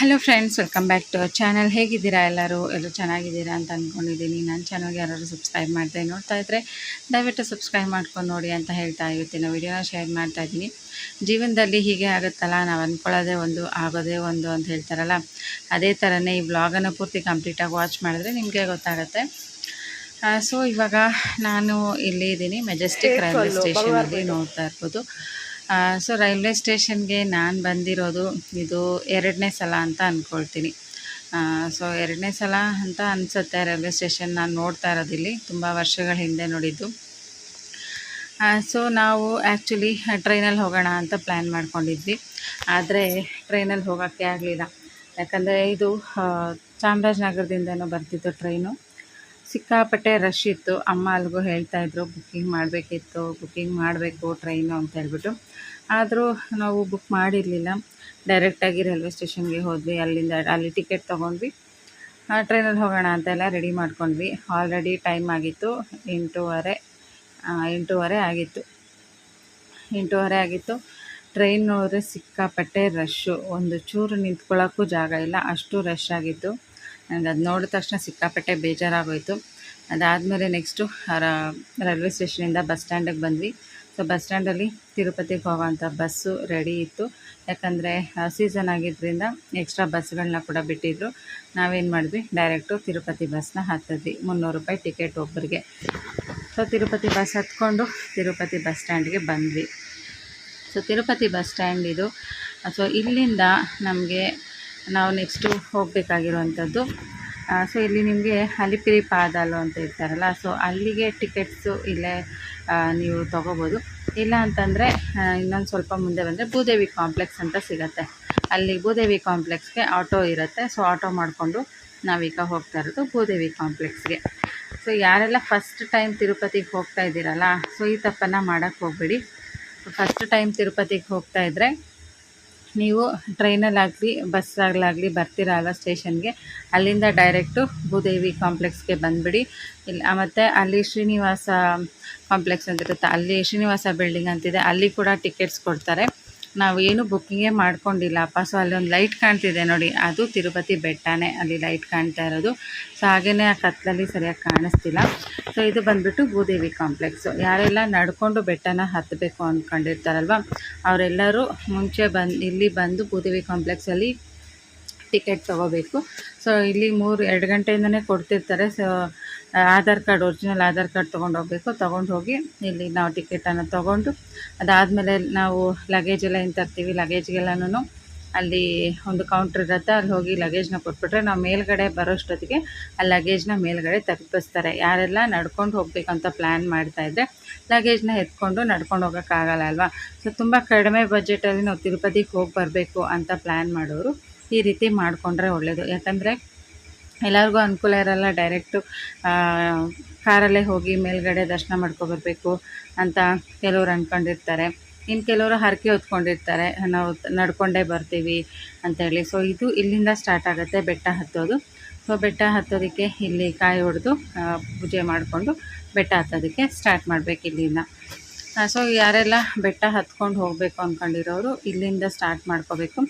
Hello friends welcome back to our channel ಹೇಗಿದ್ದೀರಾ ಎಲ್ಲರೂ? ಎಲ್ಲರೂ ಚೆನ್ನಾಗಿದ್ದೀರಾ ಅಂತ ಅಂದ್ಕೊಂಡಿದ್ದೀನಿ ನನ್ನ ಚಾನಲ್ಗೆ ಯಾರು ಸಬ್ಸ್ಕ್ರೈಬ್ ಮಾಡ್ತಾ ನೋಡ್ತಾ ಇದ್ದರೆ ದಯವಿಟ್ಟು ಸಬ್ಸ್ಕ್ರೈಬ್ ಮಾಡ್ಕೊಂಡು ನೋಡಿ ಅಂತ ಹೇಳ್ತಾ ಇವತ್ತಿನ ವೀಡಿಯೋನ ಶೇರ್ ಮಾಡ್ತಾ ಇದ್ದೀನಿ. ಜೀವನದಲ್ಲಿ ಹೀಗೆ ಆಗುತ್ತಲ್ಲ ನಾವು ಅಂದ್ಕೊಳ್ಳೋದೇ ಒಂದು ಆಗೋದೇ ಒಂದು ಅಂತ ಹೇಳ್ತಾರಲ್ಲ? ಅದೇ ಥರನೇ ಈ ವ್ಲಾಗನ್ನು ಪೂರ್ತಿ ಕಂಪ್ಲೀಟಾಗಿ ವಾಚ್ ಮಾಡಿದ್ರೆ ನಿಮಗೆ ಗೊತ್ತಾಗುತ್ತೆ. ಸೊ ಇವಾಗ ನಾನು ಇಲ್ಲಿ ಇದ್ದೀನಿ. ಮೆಜೆಸ್ಟಿಕ್ ರೈಲ್ವೆ ಸ್ಟೇಷನಲ್ಲಿ ನೋಡ್ತಾ ಇರ್ಬೋದು. ಸೊ ರೈಲ್ವೆ ಸ್ಟೇಷನ್ಗೆ ನಾನು ಬಂದಿರೋದು ಇದು ಎರಡನೇ ಸಲ ಅಂತ ಅಂದ್ಕೊಳ್ತೀನಿ ಸೊ ಎರಡನೇ ಸಲ ಅಂತ ಅನಿಸುತ್ತೆ ರೈಲ್ವೆ ಸ್ಟೇಷನ್ ನಾನು ನೋಡ್ತಾ ಇರೋದಿಲ್ಲಿ, ತುಂಬ ವರ್ಷಗಳ ಹಿಂದೆ ನೋಡಿದ್ದು. ಸೊ ನಾವು ಆ್ಯಕ್ಚುಲಿ ಟ್ರೈನಲ್ಲಿ ಹೋಗೋಣ ಅಂತ ಪ್ಲ್ಯಾನ್ ಮಾಡ್ಕೊಂಡಿದ್ವಿ. ಆದರೆ ಟ್ರೈನಲ್ಲಿ ಹೋಗೋಕ್ಕೆ ಆಗಲಿಲ್ಲ. ಯಾಕಂದರೆ ಇದು ಚಾಮರಾಜನಗರದಿಂದನೂ ಬರ್ತಿತ್ತು ಟ್ರೈನು ಸಿಕ್ಕಾಪಟ್ಟೆ ರಶ್ ಇತ್ತು. ಅಮ್ಮ ಅಲ್ಲಿಗೂ ಹೇಳ್ತಾಯಿದ್ರು ಬುಕ್ಕಿಂಗ್ ಮಾಡಬೇಕಿತ್ತು ಬುಕ್ಕಿಂಗ್ ಮಾಡಬೇಕು ಟ್ರೈನು ಅಂತ ಹೇಳ್ಬಿಟ್ಟು. ಆದರೂ ನಾವು ಬುಕ್ ಮಾಡಿರಲಿಲ್ಲ. ಡೈರೆಕ್ಟಾಗಿ ರೈಲ್ವೆ ಸ್ಟೇಷನ್ಗೆ ಹೋದ್ವಿ. ಅಲ್ಲಿಂದ, ಅಲ್ಲಿ ಟಿಕೆಟ್ ತೊಗೊಂಡ್ವಿ. ಟ್ರೈನಲ್ಲಿ ಹೋಗೋಣ ಅಂತೆಲ್ಲ ರೆಡಿ ಮಾಡ್ಕೊಂಡ್ವಿ. ಆಲ್ರೆಡಿ ಟೈಮ್ ಆಗಿತ್ತು. ಎಂಟೂವರೆ ಎಂಟೂವರೆ ಆಗಿತ್ತು. ಎಂಟೂವರೆ ಆಗಿತ್ತು. ಟ್ರೈನ್ ಹೋದರೆ ಸಿಕ್ಕಾಪಟ್ಟೆ ರಶ್ಶು ಒಂದು ಚೂರು ನಿಂತ್ಕೊಳ್ಳೋಕ್ಕೂ ಜಾಗ ಇಲ್ಲ. ಅಷ್ಟು ರಶ್ ಆಗಿತ್ತು. ನನಗೆ ಅದು ನೋಡಿದ ತಕ್ಷಣ ಸಿಕ್ಕಾಪಟ್ಟೆ ಬೇಜಾರಾಗೋಯಿತು. ಅದಾದಮೇಲೆ ನೆಕ್ಸ್ಟು ರೈಲ್ವೆ ಸ್ಟೇಷನಿಂದ ಬಸ್ ಸ್ಟ್ಯಾಂಡಿಗೆ ಬಂದ್ವಿ. ಸೊ ಬಸ್ ಸ್ಟ್ಯಾಂಡಲ್ಲಿ ತಿರುಪತಿಗೆ ಹೋಗೋವಂಥ ಬಸ್ಸು ರೆಡಿ ಇತ್ತು. ಯಾಕಂದರೆ ಸೀಸನ್ ಆಗಿದ್ದರಿಂದ ಎಕ್ಸ್ಟ್ರಾ ಬಸ್ಗಳನ್ನ ಕೂಡ ಬಿಟ್ಟಿದ್ರು. ನಾವೇನು ಮಾಡಿದ್ವಿ? ಡೈರೆಕ್ಟು ತಿರುಪತಿ ಬಸ್ನ ಹತ್ತಿದ್ವಿ. ಮುನ್ನೂರು ರೂಪಾಯಿ ಟಿಕೆಟ್ ಒಬ್ಬರಿಗೆ ಸೊ ತಿರುಪತಿ ಬಸ್ ಹತ್ಕೊಂಡು ತಿರುಪತಿ ಬಸ್ ಸ್ಟ್ಯಾಂಡ್ಗೆ ಬಂದ್ವಿ. ಸೊ ತಿರುಪತಿ ಬಸ್ ಸ್ಟ್ಯಾಂಡ್ ಇದು ಸೊ ಇಲ್ಲಿಂದ ನಮಗೆ ನಾವು ನೆಕ್ಸ್ಟು ಹೋಗಬೇಕಾಗಿರುವಂಥದ್ದು. ಸೊ ಇಲ್ಲಿ ನಿಮಗೆ ಅಲಿಪಿರಿ ಪಾದಾಲು ಅಂತ ಇರ್ತಾರಲ್ಲ ಸೊ ಅಲ್ಲಿಗೆ ಟಿಕೆಟ್ಸು ಇಲ್ಲೇ ನೀವು ತೊಗೋಬೋದು. ಇಲ್ಲ ಅಂತಂದರೆ ಇನ್ನೊಂದು ಸ್ವಲ್ಪ ಮುಂದೆ ಬಂದರೆ ಭೂದೇವಿ ಕಾಂಪ್ಲೆಕ್ಸ್ ಅಂತ ಸಿಗತ್ತೆ. ಅಲ್ಲಿ ಭೂದೇವಿ ಕಾಂಪ್ಲೆಕ್ಸ್ಗೆ ಆಟೋ ಇರುತ್ತೆ ಸೊ ಆಟೋ ಮಾಡಿಕೊಂಡು ನಾವೀಗ ಹೋಗ್ತಾ ಇರೋದು ಭೂದೇವಿ ಕಾಂಪ್ಲೆಕ್ಸ್ಗೆ ಸೊ ಯಾರೆಲ್ಲ ಫಸ್ಟ್ ಟೈಮ್ ತಿರುಪತಿಗೆ ಹೋಗ್ತಾ ಇದ್ದೀರಲ್ಲ ಸೊ ಈ ತಪ್ಪನ್ನು ಮಾಡೋಕ್ಕೆ ಹೋಗಬೇಡಿ. ಫಸ್ಟ್ ಟೈಮ್ ತಿರುಪತಿಗೆ ಹೋಗ್ತಾ ಇದ್ದರೆ ನೀವು ಟ್ರೈನಲ್ಲಾಗಲಿ ಬಸ್ಸಲ್ಲಾಗಲಿ ಬರ್ತೀರಲ್ಲ ಸ್ಟೇಷನ್ಗೆ, ಅಲ್ಲಿಂದ ಡೈರೆಕ್ಟು ಭೂದೇವಿ ಕಾಂಪ್ಲೆಕ್ಸ್ಗೆ ಬಂದುಬಿಡಿ. ಇಲ್ಲ ಮತ್ತು ಅಲ್ಲಿ ಶ್ರೀನಿವಾಸ ಕಾಂಪ್ಲೆಕ್ಸ್ ಅಂತ ಇರುತ್ತೆ ಅಲ್ಲಿ ಶ್ರೀನಿವಾಸ ಬಿಲ್ಡಿಂಗ್ ಅಂತಿದೆ. ಅಲ್ಲಿ ಕೂಡ ಟಿಕೆಟ್ಸ್ ಕೊಡ್ತಾರೆ. ನಾವು ಏನು ಬುಕ್ಕಿಂಗೇ ಮಾಡ್ಕೊಂಡಿಲ್ಲಪ್ಪ. ಸೊ ಅಲ್ಲೊಂದು ಲೈಟ್ ಕಾಣ್ತಿದೆ ನೋಡಿ. ಅದು ತಿರುಪತಿ ಬೆಟ್ಟನೇ ಅಲ್ಲಿ ಲೈಟ್ ಕಾಣ್ತಾ ಇರೋದು. ಸೊ ಹಾಗೆಯೇ ಆ ಕತ್ತಲಲ್ಲಿ ಸರಿಯಾಗಿ ಕಾಣಿಸ್ತಿಲ್ಲ. ಸೊ ಇದು ಬಂದುಬಿಟ್ಟು ಭೂದೇವಿ ಕಾಂಪ್ಲೆಕ್ಸು ಯಾರೆಲ್ಲ ನಡ್ಕೊಂಡು ಬೆಟ್ಟನ ಹತ್ತಬೇಕು ಅಂದ್ಕೊಂಡಿರ್ತಾರಲ್ವ ಅವರೆಲ್ಲರೂ ಮುಂಚೆ ಬಂದು ಇಲ್ಲಿ ಬಂದು ಭೂದೇವಿ ಕಾಂಪ್ಲೆಕ್ಸಲ್ಲಿ ಟಿಕೆಟ್ ತೊಗೋಬೇಕು. ಸೊ ಇಲ್ಲಿ ಮೂರು, ಎರಡು ಗಂಟೆಯಿಂದನೇ ಕೊಡ್ತಿರ್ತಾರೆ. So Aadhaar card, original Aadhaar card ತೊಗೊಂಡು ಹೋಗಬೇಕು. ತೊಗೊಂಡು ಹೋಗಿ ಇಲ್ಲಿ ನಾವು ಟಿಕೆಟನ್ನು ತೊಗೊಂಡು, ಅದಾದಮೇಲೆ ನಾವು ಲಗೇಜ್ ಎಲ್ಲ ಏನು ತರ್ತೀವಿ ಲಗೇಜ್ಗೆಲ್ಲನೂ ಅಲ್ಲಿ ಒಂದು ಕೌಂಟ್ರ್ ಇರುತ್ತೆ, ಅಲ್ಲಿ ಹೋಗಿ ಲಗೇಜ್ನ ಕೊಟ್ಬಿಟ್ರೆ ನಾವು ಮೇಲ್ಗಡೆ ಬರೋಷ್ಟೊತ್ತಿಗೆ ಆ ಲಗೇಜ್ನ ಮೇಲ್ಗಡೆ ತಲುಪಿಸ್ತಾರೆ ಯಾರೆಲ್ಲ ನಡ್ಕೊಂಡು ಹೋಗಬೇಕಂತ ಪ್ಲ್ಯಾನ್ ಮಾಡ್ತಾ ಇದ್ದರೆ ಲಗೇಜ್ನ ಎತ್ಕೊಂಡು ನಡ್ಕೊಂಡು ಹೋಗೋಕ್ಕಾಗಲ್ಲ ಅಲ್ವಾ? ಸೊ ತುಂಬ ಕಡಿಮೆ ಬಜೆಟಲ್ಲಿ ನಾವು ತಿರುಪತಿಗೆ ಹೋಗಿ ಬರಬೇಕು ಅಂತ ಪ್ಲ್ಯಾನ್ ಮಾಡೋರು. ಈ ರೀತಿ ಮಾಡಿಕೊಂಡ್ರೆ ಒಳ್ಳೆಯದು ಯಾಕಂದರೆ ಎಲ್ಲರಿಗೂ ಅನುಕೂಲ ಇರಲ್ಲ ಡೈರೆಕ್ಟು ಕಾರಲ್ಲೇ ಹೋಗಿ ಮೇಲ್ಗಡೆ ದರ್ಶನ ಮಾಡ್ಕೊಬರ್ಬೇಕು ಅಂತ ಕೆಲವ್ರು ಅಂದ್ಕೊಂಡಿರ್ತಾರೆ ಇನ್ನು ಕೆಲವರು ಹರಕೆ ಹೊತ್ಕೊಂಡಿರ್ತಾರೆ, ನಾವು ನಡ್ಕೊಂಡೇ ಬರ್ತೀವಿ ಅಂತೇಳಿ. ಸೊ ಇದು ಇಲ್ಲಿಂದ ಸ್ಟಾರ್ಟ್ ಆಗುತ್ತೆ ಬೆಟ್ಟ ಹತ್ತೋದು. ಸೊ ಬೆಟ್ಟ ಹತ್ತೋದಕ್ಕೆ ಇಲ್ಲಿ ಕಾಯಿ ಹೊಡೆದು ಪೂಜೆ ಮಾಡಿಕೊಂಡು ಬೆಟ್ಟ ಹತ್ತೋದಕ್ಕೆ ಸ್ಟಾರ್ಟ್ ಮಾಡಬೇಕು ಇಲ್ಲಿಂದ. ಸೊ ಯಾರೆಲ್ಲ ಬೆಟ್ಟ ಹತ್ಕೊಂಡು ಹೋಗಬೇಕು ಅಂದ್ಕೊಂಡಿರೋರು ಇಲ್ಲಿಂದ ಸ್ಟಾರ್ಟ್ ಮಾಡ್ಕೋಬೇಕು.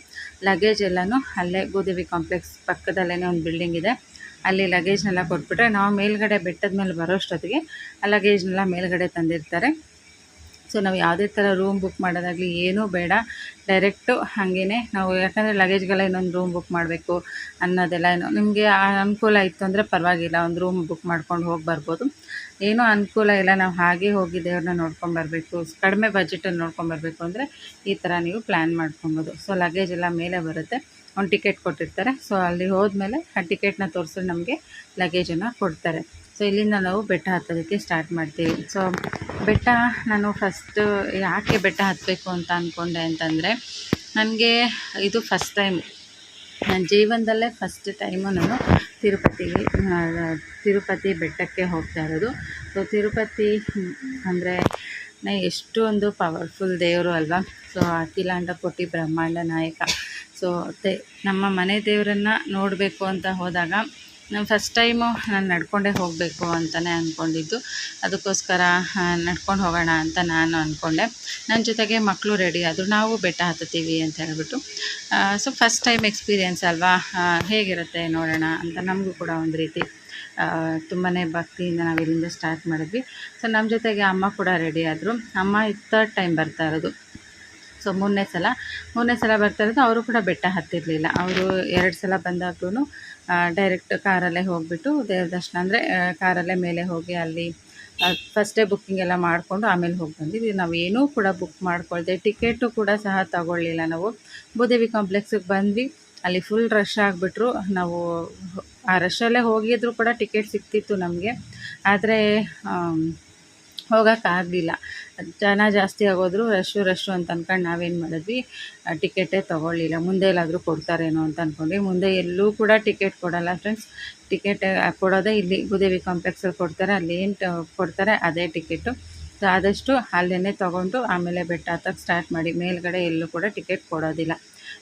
ಲಗೇಜ್ ಎಲ್ಲನೂ ಅಲ್ಲೇ ಗೋದೇವಿ ಕಾಂಪ್ಲೆಕ್ಸ್ ಪಕ್ಕದಲ್ಲೇ ಒಂದು ಬಿಲ್ಡಿಂಗ್ ಇದೆ. ಅಲ್ಲಿ ಲಗೇಜ್ನೆಲ್ಲ ಕೊಟ್ಬಿಟ್ರೆ ನಾವು ಮೇಲ್ಗಡೆ ಬೆಟ್ಟದ ಮೇಲೆ ಬರೋಷ್ಟೊತ್ತಿಗೆ ಆ ಲಗೇಜ್ನೆಲ್ಲ ಮೇಲ್ಗಡೆ ತಂದಿರ್ತಾರೆ. ಸೊ ನಾವು ಯಾವುದೇ ಥರ ರೂಮ್ ಬುಕ್ ಮಾಡೋದಾಗಲಿ ಏನೂ ಬೇಡ. ಡೈರೆಕ್ಟು ಹಾಗೇ ನಾವು ಯಾಕಂದರೆ ಲಗೇಜ್ಗೆಲ್ಲ ಇನ್ನೊಂದು ರೂಮ್ ಬುಕ್ ಮಾಡಬೇಕು ಅನ್ನೋದೆಲ್ಲ ಏನು, ನಿಮಗೆ ಅನುಕೂಲ ಇತ್ತು ಅಂದರೆ ಪರವಾಗಿಲ್ಲ, ಒಂದು ರೂಮ್ ಬುಕ್ ಮಾಡ್ಕೊಂಡು ಹೋಗಿ ಬರ್ಬೋದು. ಏನೂ ಅನುಕೂಲ ಇಲ್ಲ. ನಾವು ಹಾಗೆ ಹೋಗಿ ದೇವ್ರನ್ನ ನೋಡ್ಕೊಂಡು ಬರಬೇಕು. ಕಡಿಮೆ ಬಜೆಟಲ್ಲಿ ನೋಡ್ಕೊಂಡು ಬರಬೇಕು ಅಂದರೆ ಈ ಥರ ನೀವು ಪ್ಲ್ಯಾನ್ ಮಾಡ್ಕೊಬೋದು. ಸೊ ಲಗೇಜ್ ಎಲ್ಲ ಮೇಲೆ ಬರುತ್ತೆ. ಒಂದು ಟಿಕೆಟ್ ಕೊಟ್ಟಿರ್ತಾರೆ. ಸೊ ಅಲ್ಲಿ ಹೋದ್ಮೇಲೆ ಆ ಟಿಕೆಟ್ನ ತೋರಿಸಿ ನಮಗೆ ಲಗೇಜನ್ನು ಕೊಡ್ತಾರೆ. ಸೊ ಇಲ್ಲಿಂದ ನಾವು ಬೆಟ್ಟ ಹತ್ತೋದಕ್ಕೆ ಸ್ಟಾರ್ಟ್ ಮಾಡ್ತೀವಿ. ಸೊ ಬೆಟ್ಟ ನಾನು ಫಸ್ಟು ಯಾಕೆ ಬೆಟ್ಟ ಹತ್ತಬೇಕು ಅಂತ ಅಂದ್ಕೊಂಡೆ ಅಂತಂದರೆ, ನನಗೆ ಇದು ಫಸ್ಟ್ ಟೈಮ್ ನನ್ನ ಜೀವನದಲ್ಲೇ ಫಸ್ಟ್ ಟೈಮು ನಾನು ತಿರುಪತಿಗೆ ತಿರುಪತಿ ಬೆಟ್ಟಕ್ಕೆ ಹೋಗ್ತಾ ಇರೋದು. ಸೊ ತಿರುಪತಿ, ಅಂದರೆ ಎಷ್ಟು ಒಂದು ಪವರ್ಫುಲ್ ದೇವರು ಅಲ್ವಾ? ಸೊ ಅಖಿಲಾಂಡ ಕೋಟಿ ಬ್ರಹ್ಮಾಂಡ ನಾಯಕ. ಸೊ ನಮ್ಮ ಮನೆ ದೇವರನ್ನು ನೋಡಬೇಕು ಅಂತ ಹೋದಾಗ ನಾನು ಫಸ್ಟ್ ಟೈಮು ನಾನು ನಡ್ಕೊಂಡೇ ಹೋಗಬೇಕು ಅಂತಲೇ ಅಂದ್ಕೊಂಡಿದ್ದು ಅದಕ್ಕೋಸ್ಕರ ನಡ್ಕೊಂಡು ಹೋಗೋಣ ಅಂತ ನಾನು ಅಂದ್ಕೊಂಡೆ ನನ್ನ ಜೊತೆಗೆ ಮಕ್ಕಳು ರೆಡಿ ಆದರು. ನಾವು ಬೆಟ್ಟ ಹತ್ತುತ್ತೀವಿ ಅಂತ ಹೇಳ್ಬಿಟ್ಟು. ಸೊ ಫಸ್ಟ್ ಟೈಮ್ ಎಕ್ಸ್ಪೀರಿಯೆನ್ಸ್ ಅಲ್ವಾ? ಹೇಗಿರುತ್ತೆ ನೋಡೋಣ ಅಂತ ನಮಗೂ ಕೂಡ ಒಂದು ರೀತಿ ತುಂಬಾ ಭಕ್ತಿಯಿಂದ ನಾವು ಇಲ್ಲಿಂದ ಸ್ಟಾರ್ಟ್ ಮಾಡಿದ್ವಿ. ಸೊ ನಮ್ಮ ಜೊತೆಗೆ ಅಮ್ಮ ಕೂಡ ರೆಡಿ ಆದರು. ಅಮ್ಮ ಥರ್ಡ್ ಟೈಮ್ ಬರ್ತಾ ಇರೋದು. ಸೊ ಮೂರನೇ ಸಲ. ಮೂರನೇ ಸಲ ಬರ್ತಾ ಇರೋದು ಅವರು ಕೂಡ ಬೆಟ್ಟ ಹತ್ತಿರಲಿಲ್ಲ. ಅವರು ಎರಡು ಸಲ ಬಂದಾಗ್ಲೂ ಡೈರೆಕ್ಟ್ ಕಾರಲ್ಲೇ ಹೋಗಿಬಿಟ್ಟು ದೇವ್ರ ದರ್ಶನ ಅಂದರೆ ಕಾರಲ್ಲೇ ಮೇಲೆ ಹೋಗಿ ಅಲ್ಲಿ ಫಸ್ಟೇ ಬುಕ್ಕಿಂಗ್ ಎಲ್ಲ ಮಾಡಿಕೊಂಡು ಆಮೇಲೆ ಹೋಗಿ ಬಂದಿದ್ವಿ ನಾವು ಏನೂ ಕೂಡ ಬುಕ್ ಮಾಡ್ಕೊಳ್ದೆ, ಟಿಕೆಟು ಕೂಡ ಸಹ ತಗೊಳ್ಳಿಲ್ಲ ನಾವು. ಭೂದೇವಿ ಕಾಂಪ್ಲೆಕ್ಸಿಗೆ ಬಂದ್ವಿ. ಅಲ್ಲಿ ಫುಲ್ ರಶ್ ಆಗಿಬಿಟ್ರು. ನಾವು ಆ ರಶಲ್ಲೇ ಹೋಗಿದ್ರು ಕೂಡ ಟಿಕೆಟ್ ಸಿಕ್ತಿತ್ತು ನಮಗೆ. ಆದರೆ ಹೋಗೋಕ್ಕಾಗಲಿಲ್ಲ ಜನ ಜಾಸ್ತಿ ಆಗೋದ್ರು ರಶ್ಶು ರಶ್ಶು ಅಂತ ಅಂದ್ಕೊಂಡು ನಾವೇನು ಮಾಡಿದ್ವಿ ಟಿಕೆಟೇ ತೊಗೊಳ್ಳಿಲ್ಲ. ಮುಂದೆ ಎಲ್ಲಾದರೂ ಕೊಡ್ತಾರೇನೋ ಅಂತ ಅಂದ್ಕೊಂಡ್ವಿ ಮುಂದೆ ಎಲ್ಲೂ ಕೂಡ ಟಿಕೆಟ್ ಕೊಡಲ್ಲ ಫ್ರೆಂಡ್ಸ್ ಟಿಕೆಟ್ ಕೊಡೋದೇ ಇಲ್ಲಿ ಭೂದೇವಿ ಕಾಂಪ್ಲೆಕ್ಸಲ್ಲಿ ಕೊಡ್ತಾರೆ. ಅಲ್ಲಿ ಏನು ಕೊಡ್ತಾರೆ ಅದೇ ಟಿಕೆಟು. ಸೊ, ಆದಷ್ಟು ಅಲ್ಲೇ ತೊಗೊಂಡು ಆಮೇಲೆ ಬೆಟ್ಟ ಹತ್ತಕ್ಕೆ ಸ್ಟಾರ್ಟ್ ಮಾಡಿ ಮೇಲ್ಗಡೆ ಎಲ್ಲೂ ಕೂಡ ಟಿಕೆಟ್ ಕೊಡೋದಿಲ್ಲ.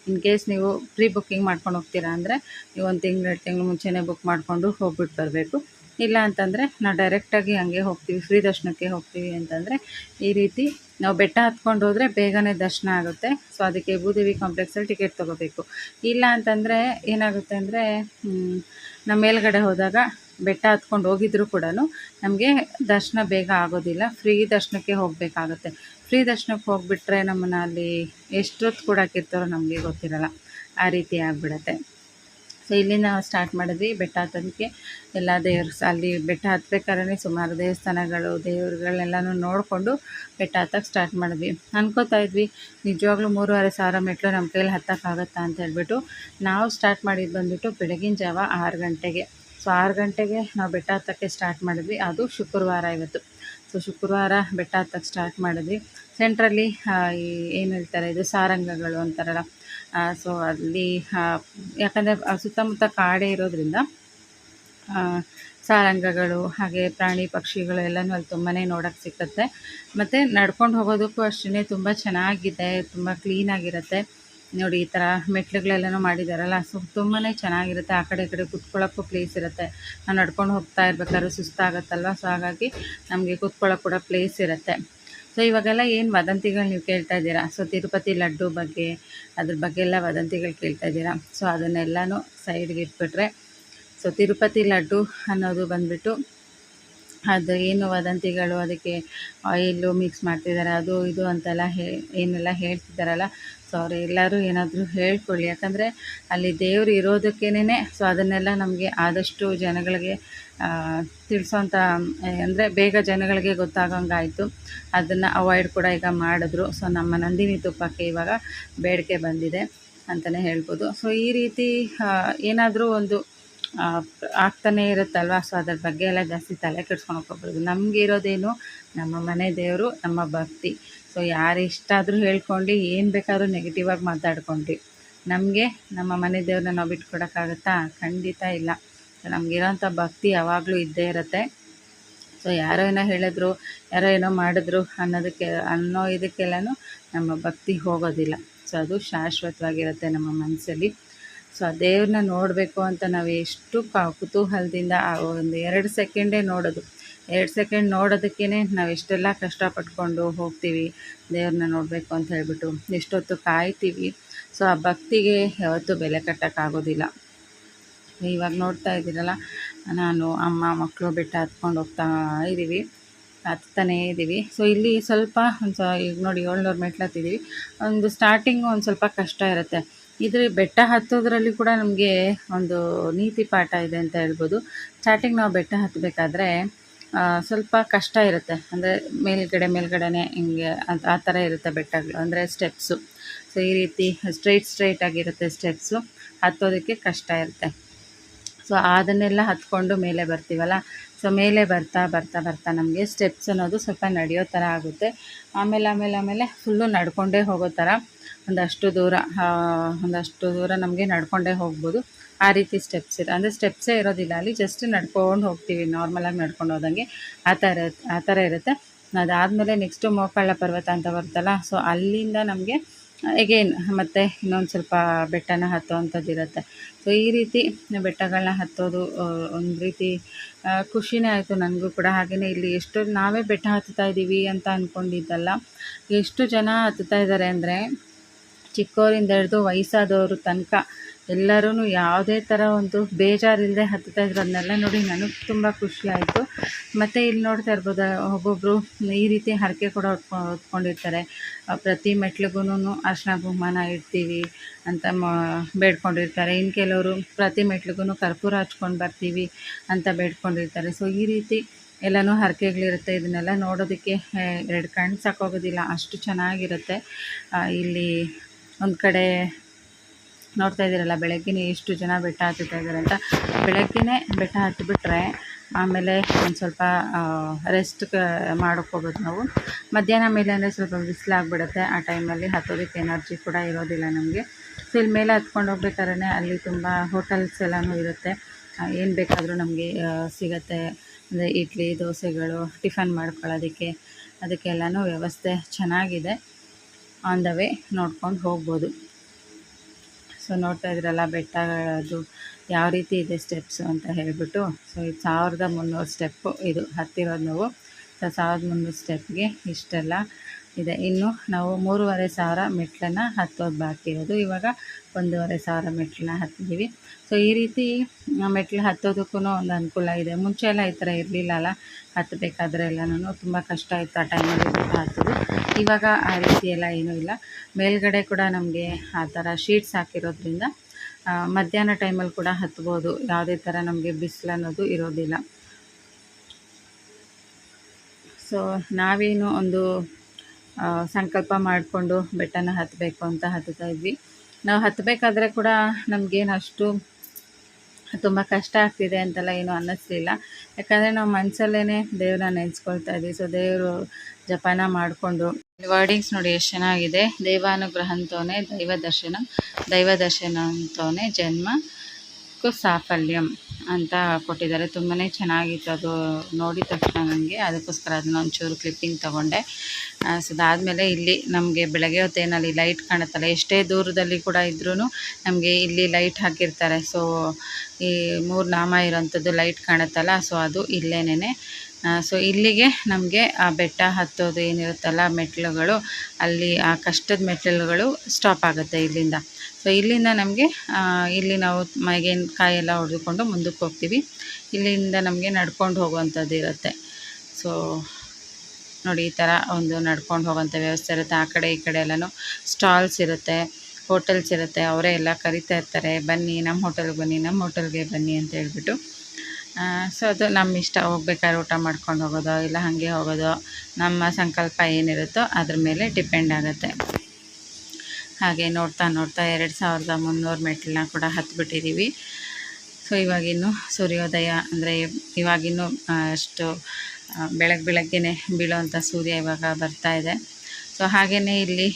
ಇನ್ ಕೇಸ್ ನೀವು ಪ್ರೀ ಬುಕ್ಕಿಂಗ್ ಮಾಡ್ಕೊಂಡು ಹೋಗ್ತೀರಾ ಅಂದರೆ, ನೀವು ಒಂದು ತಿಂಗಳು, ಎರಡು ತಿಂಗಳು ಮುಂಚೆನೇ ಬುಕ್ ಮಾಡಿಕೊಂಡು ಹೋಗ್ಬಿಟ್ಟು ಬರಬೇಕು. ಇಲ್ಲ ಅಂತಂದರೆ ನಾವು ಡೈರೆಕ್ಟಾಗಿ ಹಂಗೆ ಹೋಗ್ತೀವಿ ಫ್ರೀ ದರ್ಶನಕ್ಕೆ ಹೋಗ್ತೀವಿ ಅಂತಂದರೆ ಈ ರೀತಿ ನಾವು ಬೆಟ್ಟ ಹತ್ಕೊಂಡು ಹೋದರೆ ಬೇಗನೆ ದರ್ಶನ ಆಗುತ್ತೆ. ಸೊ ಅದಕ್ಕೆ ಭೂದೇವಿ ಕಾಂಪ್ಲೆಕ್ಸಲ್ಲಿ ಟಿಕೆಟ್ ತೊಗೋಬೇಕು. ಇಲ್ಲ ಅಂತಂದರೆ ಏನಾಗುತ್ತೆ ಅಂದರೆ ನಮ್ಮ ಮೇಲ್ಗಡೆ ಹೋದಾಗ ಬೆಟ್ಟ ಹತ್ಕೊಂಡು ಹೋಗಿದ್ರು ಕೂಡ ನಮಗೆ ದರ್ಶನ ಬೇಗ ಆಗೋದಿಲ್ಲ. ಫ್ರೀ ದರ್ಶನಕ್ಕೆ ಹೋಗಬೇಕಾಗತ್ತೆ. ಫ್ರೀ ದರ್ಶನಕ್ಕೆ ಹೋಗಿಬಿಟ್ರೆ ನಮ್ಮನ್ನ ಅಲ್ಲಿ ಎಷ್ಟೊತ್ತು ಕೂಡ ಹಾಕಿರ್ತಾರೋ ನಮಗೆ ಗೊತ್ತಿರಲ್ಲ. ಆ ರೀತಿ ಆಗಿಬಿಡತ್ತೆ. ಸೊ ಇಲ್ಲಿ ನಾವು ಸ್ಟಾರ್ಟ್ ಮಾಡಿದ್ವಿ ಬೆಟ್ಟ ಹತ್ತೋದಕ್ಕೆ. ಎಲ್ಲ ದೇವ್ರ ಅಲ್ಲಿ ಬೆಟ್ಟ ಹತ್ಬೇಕಾದ್ರೆ ಸುಮಾರು ದೇವಸ್ಥಾನಗಳು ದೇವ್ರುಗಳನ್ನೆಲ್ಲನೂ ನೋಡಿಕೊಂಡು ಬೆಟ್ಟ ಹತ್ತಕ್ಕೆ ಸ್ಟಾರ್ಟ್ ಮಾಡಿದ್ವಿ. ಅನ್ಕೋತಾ ಇದ್ವಿ, ನಿಜವಾಗ್ಲೂ ಮೂರುವರೆ ಸಾವಿರ ಮೆಟ್ಲು ನಮ್ಮ ಕೈಯಲ್ಲಿ ಹತ್ತಕ್ಕಾಗತ್ತಾ ಅಂತ ಹೇಳ್ಬಿಟ್ಟು ನಾವು ಸ್ಟಾರ್ಟ್ ಮಾಡಿದ್ದು ಬಂದುಬಿಟ್ಟು ಬೆಳಗಿನ ಜಾವ ಆರು ಗಂಟೆಗೆ. ಸೊ ಆರು ಗಂಟೆಗೆ ನಾವು ಬೆಟ್ಟ ಹತ್ತಕ್ಕೆ ಸ್ಟಾರ್ಟ್ ಮಾಡಿದ್ವಿ. ಅದು ಶುಕ್ರವಾರ ಇವತ್ತು. ಸೊ ಶುಕ್ರವಾರ ಬೆಟ್ಟ ಹತ್ತಕ್ಕೆ ಸ್ಟಾರ್ಟ್ ಮಾಡಿದ್ವಿ. ಸೆಂಟ್ರಲ್ಲಿ ಏನು ಹೇಳ್ತಾರೆ, ಇದು ಸಾರಂಗಗಳು ಅಂತಾರಲ್ಲ ಸೊ ಅಲ್ಲಿ ಯಾಕಂದರೆ ಸುತ್ತಮುತ್ತ ಕಾಡೇ ಇರೋದ್ರಿಂದ ಸಾರಂಗಗಳು, ಹಾಗೆ ಪ್ರಾಣಿ ಪಕ್ಷಿಗಳು ಎಲ್ಲನೂ ಅಲ್ಲಿ ತುಂಬಾ ನೋಡೋಕ್ಕೆ ಸಿಕ್ಕತ್ತೆ. ಮತ್ತು ನಡ್ಕೊಂಡು ಹೋಗೋದಕ್ಕೂ ಅಷ್ಟೇ ತುಂಬ ಚೆನ್ನಾಗಿದೆ, ತುಂಬ ಕ್ಲೀನಾಗಿರುತ್ತೆ ನೋಡಿ, ಈ ಥರ ಮೆಟ್ಲುಗಳೆಲ್ಲನೂ ಮಾಡಿದಾರಲ್ಲ ಸೊ ತುಂಬಾ ಚೆನ್ನಾಗಿರುತ್ತೆ. ಆ ಕಡೆ ಈ ಕಡೆ ಕುತ್ಕೊಳ್ಳೋಕ್ಕೂ ಪ್ಲೇಸ್ ಇರುತ್ತೆ. ನಾವು ನಡ್ಕೊಂಡು ಹೋಗ್ತಾ ಇರ್ಬೇಕಾದ್ರೆ ಸುಸ್ತಾಗತ್ತಲ್ವ? ಸೊ ಹಾಗಾಗಿ ನಮಗೆ ಕೂತ್ಕೊಳ್ಳೋಕೆ ಕೂಡ ಪ್ಲೇಸ್ ಇರುತ್ತೆ. ಸೊ ಇವಾಗೆಲ್ಲ ಏನು ವದಂತಿಗಳು ನೀವು ಕೇಳ್ತಾ ಇದ್ದೀರಾ? ಸೊ ತಿರುಪತಿ ಲಡ್ಡು ಬಗ್ಗೆ, ಅದ್ರ ಬಗ್ಗೆ ಎಲ್ಲ ವದಂತಿಗಳು ಕೇಳ್ತಾ ಇದ್ದೀರಾ? ಸೊ ಅದನ್ನೆಲ್ಲನೂ ಸೈಡ್ಗೆ ಇಟ್ಬಿಟ್ರೆ ಸೊ ತಿರುಪತಿ ಲಡ್ಡು ಅನ್ನೋದು ಬಂದುಬಿಟ್ಟು, ಅದು ಏನು ವದಂತಿಗಳು, ಅದಕ್ಕೆ ಆಯಿಲು ಮಿಕ್ಸ್ ಮಾಡ್ತಿದ್ದಾರೆ ಅದು ಇದು ಅಂತೆಲ್ಲ ಹೇ, ಏನೆಲ್ಲ ಹೇಳ್ತಿದ್ದಾರಲ್ಲ ಸೊ ಅವ್ರು ಎಲ್ಲರೂ ಏನಾದರೂ ಹೇಳ್ಕೊಳ್ಳಿ. ಯಾಕಂದರೆ ಅಲ್ಲಿ ದೇವರು ಇರೋದಕ್ಕೇನೆ ಸೊ ಅದನ್ನೆಲ್ಲ ನಮಗೆ ಆದಷ್ಟು ಜನಗಳಿಗೆ ತಿಳಿಸೋಂಥ ಅಂದರೆ ಬೇಗ ಜನಗಳಿಗೆ ಗೊತ್ತಾಗೋಂಗಾಯಿತು. ಅದನ್ನು ಅವಾಯ್ಡ್ ಕೂಡ ಈಗ ಮಾಡಿದ್ರು. ಸೊ ನಮ್ಮ ನಂದಿನಿ ತುಪ್ಪಕ್ಕೆ ಇವಾಗ ಬೇಡಿಕೆ ಬಂದಿದೆ ಅಂತಲೇ ಹೇಳ್ಬೋದು. ಸೊ ಈ ರೀತಿ ಏನಾದರೂ ಒಂದು ಆಗ್ತಾನೇ ಇರುತ್ತಲ್ವ? ಸೊ ಅದ್ರ ಬಗ್ಗೆ ಎಲ್ಲ ಜಾಸ್ತಿ ತಲೆ ಕೆಡ್ಸ್ಕೊಂಡು ಹೋಗ್ಬೋದು ನಮಗೆ ಇರೋದೇನು? ನಮ್ಮ ಮನೆ ದೇವರು, ನಮ್ಮ ಭಕ್ತಿ. ಸೊ ಯಾರು ಇಷ್ಟಾದರೂ ಹೇಳ್ಕೊಂಡು ಏನು ಬೇಕಾದರೂ ನೆಗೆಟಿವ್ ಆಗಿ ಮಾತಾಡ್ಕೊಂಡ್ರಿ. ನಮಗೆ, ನಮ್ಮ ಮನೆ ದೇವ್ರನ್ನ ನಾವು ಬಿಟ್ಕೊಡೋಕ್ಕಾಗತ್ತಾ? ಖಂಡಿತ ಇಲ್ಲ. ನಮಗಿರೋಂಥ ಭಕ್ತಿ ಯಾವಾಗಲೂ ಇದ್ದೇ ಇರುತ್ತೆ. ಸೊ ಯಾರೋ ಏನೋ ಹೇಳಿದ್ರು, ಯಾರೋ ಏನೋ ಮಾಡಿದ್ರು ಅನ್ನೋದಕ್ಕೆ, ಅನ್ನೋ ಇದಕ್ಕೆಲ್ಲನೂ ನಮ್ಮ ಭಕ್ತಿ ಹೋಗೋದಿಲ್ಲ. ಸೊ ಅದು ಶಾಶ್ವತವಾಗಿರುತ್ತೆ ನಮ್ಮ ಮನಸ್ಸಲ್ಲಿ ಸೊ ಆ ದೇವ್ರನ್ನ ನೋಡಬೇಕು ಅಂತ ನಾವು ಎಷ್ಟು ಕುತೂಹಲದಿಂದ ಆ ಒಂದು ಎರಡು ಸೆಕೆಂಡೇ ನೋಡೋದು. ಎರಡು ಸೆಕೆಂಡ್ ನೋಡೋದಕ್ಕೇ ನಾವು ಎಷ್ಟೆಲ್ಲ ಕಷ್ಟಪಟ್ಕೊಂಡು ಹೋಗ್ತೀವಿ. ದೇವ್ರನ್ನ ನೋಡಬೇಕು ಅಂತ ಹೇಳ್ಬಿಟ್ಟು ಎಷ್ಟೊತ್ತು ಕಾಯ್ತೀವಿ. ಸೊ ಆ ಭಕ್ತಿಗೆ ಯಾವತ್ತೂ ಬೆಲೆ ಕಟ್ಟೋಕ್ಕಾಗೋದಿಲ್ಲ. ಇವಾಗ ನೋಡ್ತಾ ಇದ್ದೀರಲ್ಲ, ನಾನು ಅಮ್ಮ ಮಕ್ಕಳು ಬೆಟ್ಟ ಹತ್ಕೊಂಡು ಹೋಗ್ತಾ ಇದ್ದೀವಿ ಹತ್ತಾನೇ ಇದ್ದೀವಿ ಸೊ ಇಲ್ಲಿ ಸ್ವಲ್ಪ ಒಂದು ಈಗ ನೋಡಿ ಏಳ್ನೂರು ಮೆಟ್ಲು ಹತ್ತಿದ್ದೀವಿ ಒಂದು ಸ್ಟಾರ್ಟಿಂಗು ಒಂದು ಸ್ವಲ್ಪ ಕಷ್ಟ ಇರುತ್ತೆ. ಇದ್ರ ಬೆಟ್ಟ ಹತ್ತೋದ್ರಲ್ಲಿ ಕೂಡ ನಮಗೆ ಒಂದು ನೀತಿ ಪಾಠ ಇದೆ ಅಂತ ಹೇಳ್ಬೋದು. ಸ್ಟಾರ್ಟಿಂಗ್ ನಾವು ಬೆಟ್ಟ ಹತ್ತಬೇಕಾದ್ರೆ ಸ್ವಲ್ಪ ಕಷ್ಟ ಇರುತ್ತೆ. ಅಂದರೆ ಮೇಲ್ಗಡೆ, ಮೇಲ್ಗಡೆನೆ ಹಿಂಗೆ ಅದು ಆ ಥರ ಇರುತ್ತೆ ಬೆಟ್ಟಗಳು. ಅಂದರೆ ಸ್ಟೆಪ್ಸು ಸೊ ಈ ರೀತಿ ಸ್ಟ್ರೈಟ್ ಸ್ಟ್ರೈಟ್ ಆಗಿರುತ್ತೆ ಸ್ಟೆಪ್ಸು ಹತ್ತೋದಕ್ಕೆ ಕಷ್ಟ ಇರುತ್ತೆ. ಸೊ ಅದನ್ನೆಲ್ಲ ಹತ್ಕೊಂಡು ಮೇಲೆ ಬರ್ತೀವಲ್ಲ? ಸೊ ಮೇಲೆ ಬರ್ತಾ ಬರ್ತಾ ಬರ್ತಾ ನಮಗೆ ಸ್ಟೆಪ್ಸ್ ಅನ್ನೋದು ಸ್ವಲ್ಪ ನಡೆಯೋ ಥರ ಆಗುತ್ತೆ. ಆಮೇಲೆ ಆಮೇಲೆ ಆಮೇಲೆ ಫುಲ್ಲು ನಡ್ಕೊಂಡೇ ಹೋಗೋ ಥರ ಒಂದಷ್ಟು ದೂರ ಒಂದಷ್ಟು ದೂರ ನಮಗೆ ನಡ್ಕೊಂಡೇ ಹೋಗ್ಬೋದು. ಆ ರೀತಿ ಸ್ಟೆಪ್ಸ್ ಇದೆ. ಅಂದರೆ ಸ್ಟೆಪ್ಸೇ ಇರೋದಿಲ್ಲ. ಅಲ್ಲಿ ಜಸ್ಟ್ ನಡ್ಕೊಂಡು ಹೋಗ್ತೀವಿ ನಾರ್ಮಲಾಗಿ ನಡ್ಕೊಂಡು ಹೋದಂಗೆ. ಆ ಥರ ಆ ಥರ ಇರುತ್ತೆ. ಅದಾದಮೇಲೆ ನೆಕ್ಸ್ಟು ಮೋಕಾಳ ಪರ್ವತ ಅಂತ ಬರುತ್ತಲ್ಲ ಸೊ ಅಲ್ಲಿಂದ ನಮಗೆ ಎಗೇನ್ ಮತ್ತು ಇನ್ನೊಂದು ಸ್ವಲ್ಪ ಬೆಟ್ಟನ ಹತ್ತುವಂಥದ್ದು ಇರುತ್ತೆ. ಸೊ ಈ ರೀತಿ ಬೆಟ್ಟಗಳನ್ನ ಹತ್ತೋದು ಒಂದು ರೀತಿ ಖುಷಿನೇ ಆಯಿತು ನನಗೂ ಕೂಡ. ಹಾಗೆಯೇ ಇಲ್ಲಿ ಎಷ್ಟು, ನಾವೇ ಬೆಟ್ಟ ಹತ್ತುತ್ತಾ ಇದ್ದೀವಿ ಅಂತ ಅಂದ್ಕೊಂಡಿದ್ದಲ್ಲ ಎಷ್ಟು ಜನ ಹತ್ತುತ್ತಾ ಇದ್ದಾರೆ ಅಂದರೆ ಚಿಕ್ಕವರಿಂದ ಹಿಡಿದು ವಯಸ್ಸಾದವರು ತನಕ ಎಲ್ಲರೂ ಯಾವುದೇ ಥರ ಒಂದು ಬೇಜಾರಿಲ್ಲದೆ ಹತ್ತುತ್ತಾ ಇದ್ರು ಅದನ್ನೆಲ್ಲ ನೋಡಿ ನನಗೆ ತುಂಬ ಖುಷಿ ಆಯಿತು. ಮತ್ತು ಇಲ್ಲಿ ನೋಡ್ತಾ ಇರ್ಬೋದು ಒಬ್ಬೊಬ್ಬರು ಈ ರೀತಿ ಹರಕೆ ಕೂಡ ಹೊತ್ಕೊ, ಹೊತ್ಕೊಂಡಿರ್ತಾರೆ. ಪ್ರತಿ ಮೆಟ್ಲಿಗೂ ಅರ್ಶನ ಬಹುಮಾನ ಇಡ್ತೀವಿ ಅಂತ ಮ, ಬೇಡ್ಕೊಂಡಿರ್ತಾರೆ. ಇನ್ನು ಕೆಲವರು ಪ್ರತಿ ಮೆಟ್ಲಿಗೂ ಕರ್ಪೂರ ಹಚ್ಕೊಂಡು ಬರ್ತೀವಿ ಅಂತ ಬೇಡ್ಕೊಂಡಿರ್ತಾರೆ. ಸೊ ಈ ರೀತಿ ಎಲ್ಲನೂ ಹರಕೆಗಳಿರುತ್ತೆ. ಇದನ್ನೆಲ್ಲ ನೋಡೋದಕ್ಕೆ ಎರಡು ಕಣ್ಣು ಸಾಕೋಗೋದಿಲ್ಲ. ಅಷ್ಟು ಚೆನ್ನಾಗಿರುತ್ತೆ. ಇಲ್ಲಿ ಒಂದು ಕಡೆ ನೋಡ್ತಾ ಇದ್ದೀರಲ್ಲ, ಬೆಳಗ್ಗೆನೇ ಎಷ್ಟು ಜನ ಬೆಟ್ಟ ಹತ್ತುತ್ತಾ ಇದ್ದಾರೆ ಅಂತ. ಬೆಳಗ್ಗೆನೇ ಬೆಟ್ಟ ಹತ್ತಿಬಿಟ್ರೆ ಆಮೇಲೆ ಒಂದು ಸ್ವಲ್ಪ ರೆಸ್ಟ್ ಮಾಡ್ಕೋಬೇಕು ನಾವು. ಮಧ್ಯಾಹ್ನ ಮೇಲೆ ಅಂದರೆ ಸ್ವಲ್ಪ ಬಿಸಿಲಾಗ್ಬಿಡುತ್ತೆ ಆ ಟೈಮಲ್ಲಿ ಹತ್ತೋದಕ್ಕೆ ಎನರ್ಜಿ ಕೂಡ ಇರೋದಿಲ್ಲ ನಮಗೆ. ಸೊ ಇಲ್ಲಿ ಮೇಲೆ ಹತ್ಕೊಂಡು ಹೋಗ್ಬೇಕಾದ್ರೆ ಅಲ್ಲಿ ತುಂಬ ಹೋಟೆಲ್ಸ್ ಎಲ್ಲನೂ ಇರುತ್ತೆ. ಏನು ಬೇಕಾದರೂ ನಮಗೆ ಸಿಗತ್ತೆ. ಅಂದರೆ ಇಡ್ಲಿ, ದೋಸೆಗಳು, ಟಿಫನ್ ಮಾಡ್ಕೊಳ್ಳೋದಕ್ಕೆ. ಅದಕ್ಕೆಲ್ಲನೂ ವ್ಯವಸ್ಥೆ ಚೆನ್ನಾಗಿದೆ. ಆನ್ ದ ವೇ ನೋಡ್ಕೊಂಡು ಹೋಗ್ಬೋದು. ಸೊ ನೋಡ್ತಾ ಇದ್ರಲ್ಲ ಬೆಟ್ಟಗಳದ್ದು ಯಾವ ರೀತಿ ಇದೆ ಸ್ಟೆಪ್ಸು ಅಂತ ಹೇಳಿಬಿಟ್ಟು. ಸೊ ಇದು ಸಾವಿರದ ಮುನ್ನೂರು ಸ್ಟೆಪ್ಪು ಇದು, ಹತ್ತಿರೋದು ನಾವು. ಸೊ ಸಾವಿರದ ಮುನ್ನೂರು ಸ್ಟೆಪ್ಗೆ ಇಷ್ಟೆಲ್ಲ ಇದೆ. ಇನ್ನು ನಾವು ಮೂರುವರೆ ಸಾವಿರ ಮೆಟ್ಲನ್ನು ಹತ್ತೋದು ಬಾಕಿ ಇರೋದು. ಇವಾಗ ಒಂದೂವರೆ ಸಾವಿರ ಮೆಟ್ಲನ್ನ ಹತ್ತಿದ್ದೀವಿ. ಸೊ ಈ ರೀತಿ ಮೆಟ್ಲು ಹತ್ತೋದಕ್ಕೂ ಒಂದು ಅನುಕೂಲ ಇದೆ. ಮುಂಚೆ ಎಲ್ಲ ಈ ಥರ ಇರಲಿಲ್ಲ ಅಲ್ಲ. ಹತ್ತಬೇಕಾದ್ರೆ ಎಲ್ಲನೂ. ತುಂಬ ಕಷ್ಟ ಇತ್ತು ಆ ಟೈಮಲ್ಲಿ ಹತ್ತೋದು. ಇವಾಗ ಆ ರೀತಿ ಎಲ್ಲ ಏನೂ ಇಲ್ಲ. ಮೇಲ್ಗಡೆ ಕೂಡ ನಮಗೆ ಆ ಥರ ಶೀಟ್ಸ್ ಹಾಕಿರೋದ್ರಿಂದ ಮಧ್ಯಾಹ್ನ ಟೈಮಲ್ಲಿ ಕೂಡ ಹತ್ಬೋದು. ಯಾವುದೇ ಥರ ನಮಗೆ ಬಿಸಿಲು ಅನ್ನೋದು ಇರೋದಿಲ್ಲ. ಸೊ ನಾವೇನು ಒಂದು ಸಂಕಲ್ಪ ಮಾಡಿಕೊಂಡು ಬೆಟ್ಟನ ಹತ್ತಬೇಕು ಅಂತ ಹತ್ತುತ್ತಾ ಇದ್ವಿ. ನಾವು ಹತ್ತಬೇಕಾದ್ರೆ ಕೂಡ ನಮಗೇನು ಅಷ್ಟು ತುಂಬ ಕಷ್ಟ ಆಗ್ತಿದೆ ಅಂತೆಲ್ಲ ಏನೂ ಅನ್ನಿಸ್ಲಿಲ್ಲ. ಯಾಕಂದರೆ ನಾವು ಮನಸಲ್ಲೇ ದೇವ್ರನ್ನ ನೆನೆಸ್ಕೊಳ್ತಾ ಇದ್ವಿ. ಸೊ ದೇವರು ಜಪಾನ ಮಾಡಿಕೊಂಡು ವರ್ಡಿಂಗ್ಸ್ ನೋಡಿ ಎಷ್ಟು ಚೆನ್ನಾಗಿದೆ. ದೇವಾನುಗ್ರಹಂತೋನೆ ದೈವ ದರ್ಶನ ದೈವ ದರ್ಶನ ಅಂತೋನೆ ಜನ್ಮ ಕು ಸಾಫಲ್ಯಂ ಅಂತ ಕೊಟ್ಟಿದ್ದಾರೆ. ತುಂಬಾ ಚೆನ್ನಾಗಿತ್ತು ಅದು ನೋಡಿದ ತಕ್ಷಣ ನನಗೆ ಅದಕ್ಕೋಸ್ಕರ ಅದನ್ನ ಒಂಚೂರು ಕ್ಲಿಪ್ಪಿಂಗ್ ತೊಗೊಂಡೆ. ಸೊ ಅದಾದಮೇಲೆ ಇಲ್ಲಿ ನಮಗೆ ಬೆಳಗ್ಗೆ ಹೊತ್ತೇನಲ್ಲಿ ಲೈಟ್ ಕಾಣುತ್ತಲ್ಲ, ಎಷ್ಟೇ ದೂರದಲ್ಲಿ ಕೂಡ ಇದ್ರೂ ನಮಗೆ ಇಲ್ಲಿ ಲೈಟ್ ಹಾಕಿರ್ತಾರೆ. ಸೊ ಈ ಮೂರು ನಾಮ ಇರೋಂಥದ್ದು ಲೈಟ್ ಕಾಣುತ್ತಲ್ಲ, ಸೊ ಅದು ಇಲ್ಲೇನೆ ಸೊ ಇಲ್ಲಿಗೆ ನಮಗೆ ಆ ಬೆಟ್ಟ ಹತ್ತೋದು ಏನಿರುತ್ತಲ್ಲ ಮೆಟ್ಟಿಲುಗಳು, ಅಲ್ಲಿ ಆ ಕಷ್ಟದ ಮೆಟ್ಟಿಲುಗಳು ಸ್ಟಾಪ್ ಆಗುತ್ತೆ ಇಲ್ಲಿಂದ. ಸೊ ಇಲ್ಲಿಂದ ನಮಗೆ ಇಲ್ಲಿ ನಾವು ಮೈಗೇನು ಕಾಯೆಲ್ಲ ಹೊಡೆದುಕೊಂಡು ಮುಂದಕ್ಕೆ ಹೋಗ್ತೀವಿ. ಇಲ್ಲಿಂದ ನಮಗೆ ನಡ್ಕೊಂಡು ಹೋಗುವಂಥದ್ದು ಇರುತ್ತೆ. ಸೊ ನೋಡಿ ಈ ಥರ ಒಂದು ನಡ್ಕೊಂಡು ಹೋಗೋಂಥ ವ್ಯವಸ್ಥೆ ಇರುತ್ತೆ. ಆ ಕಡೆ ಈ ಕಡೆ ಎಲ್ಲನೂ ಸ್ಟಾಲ್ಸ್ ಇರುತ್ತೆ ಹೋಟೆಲ್ಸ್ ಇರುತ್ತೆ. ಅವರೇ ಎಲ್ಲ ಕರಿತಾ ಇರ್ತಾರೆ, ಬನ್ನಿ ನಮ್ಮ ಹೋಟೆಲ್ಗೆ ಬನ್ನಿ, ನಮ್ಮ ಹೋಟೆಲ್ಗೆ ಬನ್ನಿ ಅಂತ ಹೇಳ್ಬಿಟ್ಟು. ಸೊ ಅದು ನಮ್ಮ ಇಷ್ಟ. ಹೋಗ್ಬೇಕಾದ್ರೆ ಊಟ ಮಾಡ್ಕೊಂಡು ಹೋಗೋದು, ಇಲ್ಲ ಹಾಗೆ ಹೋಗೋದು. ನಮ್ಮ ಸಂಕಲ್ಪ ಏನಿರುತ್ತೋ ಅದ್ರ ಮೇಲೆ ಡಿಪೆಂಡ್ ಆಗುತ್ತೆ. ಹಾಗೆ ನೋಡ್ತಾ ನೋಡ್ತಾ ಎರಡು ಸಾವಿರದ ಮುನ್ನೂರು ಮೆಟ್ಲನ್ನ ಕೂಡ ಹತ್ಬಿಟ್ಟಿದ್ದೀವಿ ಸೊ ಇವಾಗಿನ್ನು ಸೂರ್ಯೋದಯ ಅಂದರೆ ಇವಾಗಿನ್ನೂ ಅಷ್ಟು ಬೆಳಗ್ಗೆ ಬೆಳಗ್ಗೆನೆ ಬೀಳೋವಂಥ ಸೂರ್ಯ ಇವಾಗ ಬರ್ತಾ ಇದೆ. ಸೊ ಹಾಗೆಯೇ ಇಲ್ಲಿ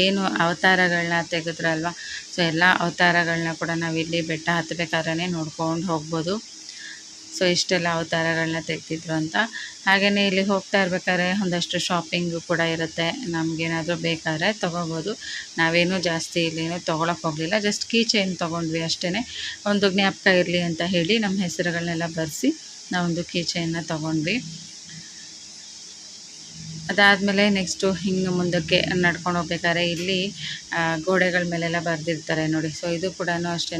ಏನು ಅವತಾರಗಳನ್ನ ತೆಗೆದ್ರಲ್ವ? ಸೊ ಎಲ್ಲ ಅವತಾರಗಳನ್ನ ಕೂಡ ನಾವಿಲ್ಲಿ ಬೆಟ್ಟ ಹತ್ತಬೇಕಾದ್ರೆ ನೋಡ್ಕೊಂಡು ಹೋಗ್ಬೋದು. ಸೊ ಇಷ್ಟೆಲ್ಲ ಅವತಾರಗಳನ್ನ ತೆಗ್ದಿದ್ರು ಅಂತ. ಹಾಗೆಯೇ ಇಲ್ಲಿ ಹೋಗ್ತಾ ಇರ್ಬೇಕಾದ್ರೆ ಒಂದಷ್ಟು ಶಾಪಿಂಗು ಕೂಡ ಇರುತ್ತೆ. ನಮಗೇನಾದರೂ ಬೇಕಾದ್ರೆ ತೊಗೋಬೋದು. ನಾವೇನು ಜಾಸ್ತಿ ಇಲ್ಲೇನು ತೊಗೊಳಕ್ಕೆ ಹೋಗಲಿಲ್ಲ. ಜಸ್ಟ್ ಕೀ ಚೈನ್ ತೊಗೊಂಡ್ವಿ ಅಷ್ಟೇ ಒಂದು ಜ್ಞಾಪಕ ಇರಲಿ ಅಂತ ಹೇಳಿ ನಮ್ಮ ಹೆಸರುಗಳನ್ನೆಲ್ಲ ಬರೆಸಿ ನಾವೊಂದು ಕೀ ಚೈನ್ನ ತೊಗೊಂಡ್ವಿ. ಅದಾದಮೇಲೆ ನೆಕ್ಸ್ಟು ಹಿಂಗೆ ಮುಂದಕ್ಕೆ ನಡ್ಕೊಂಡು ಹೋಗ್ಬೇಕಾದ್ರೆ ಇಲ್ಲಿ ಗೋಡೆಗಳ ಮೇಲೆಲ್ಲ ಬರೆದಿರ್ತಾರೆ ನೋಡಿ. ಸೊ ಇದು ಕೂಡ ಅಷ್ಟೇ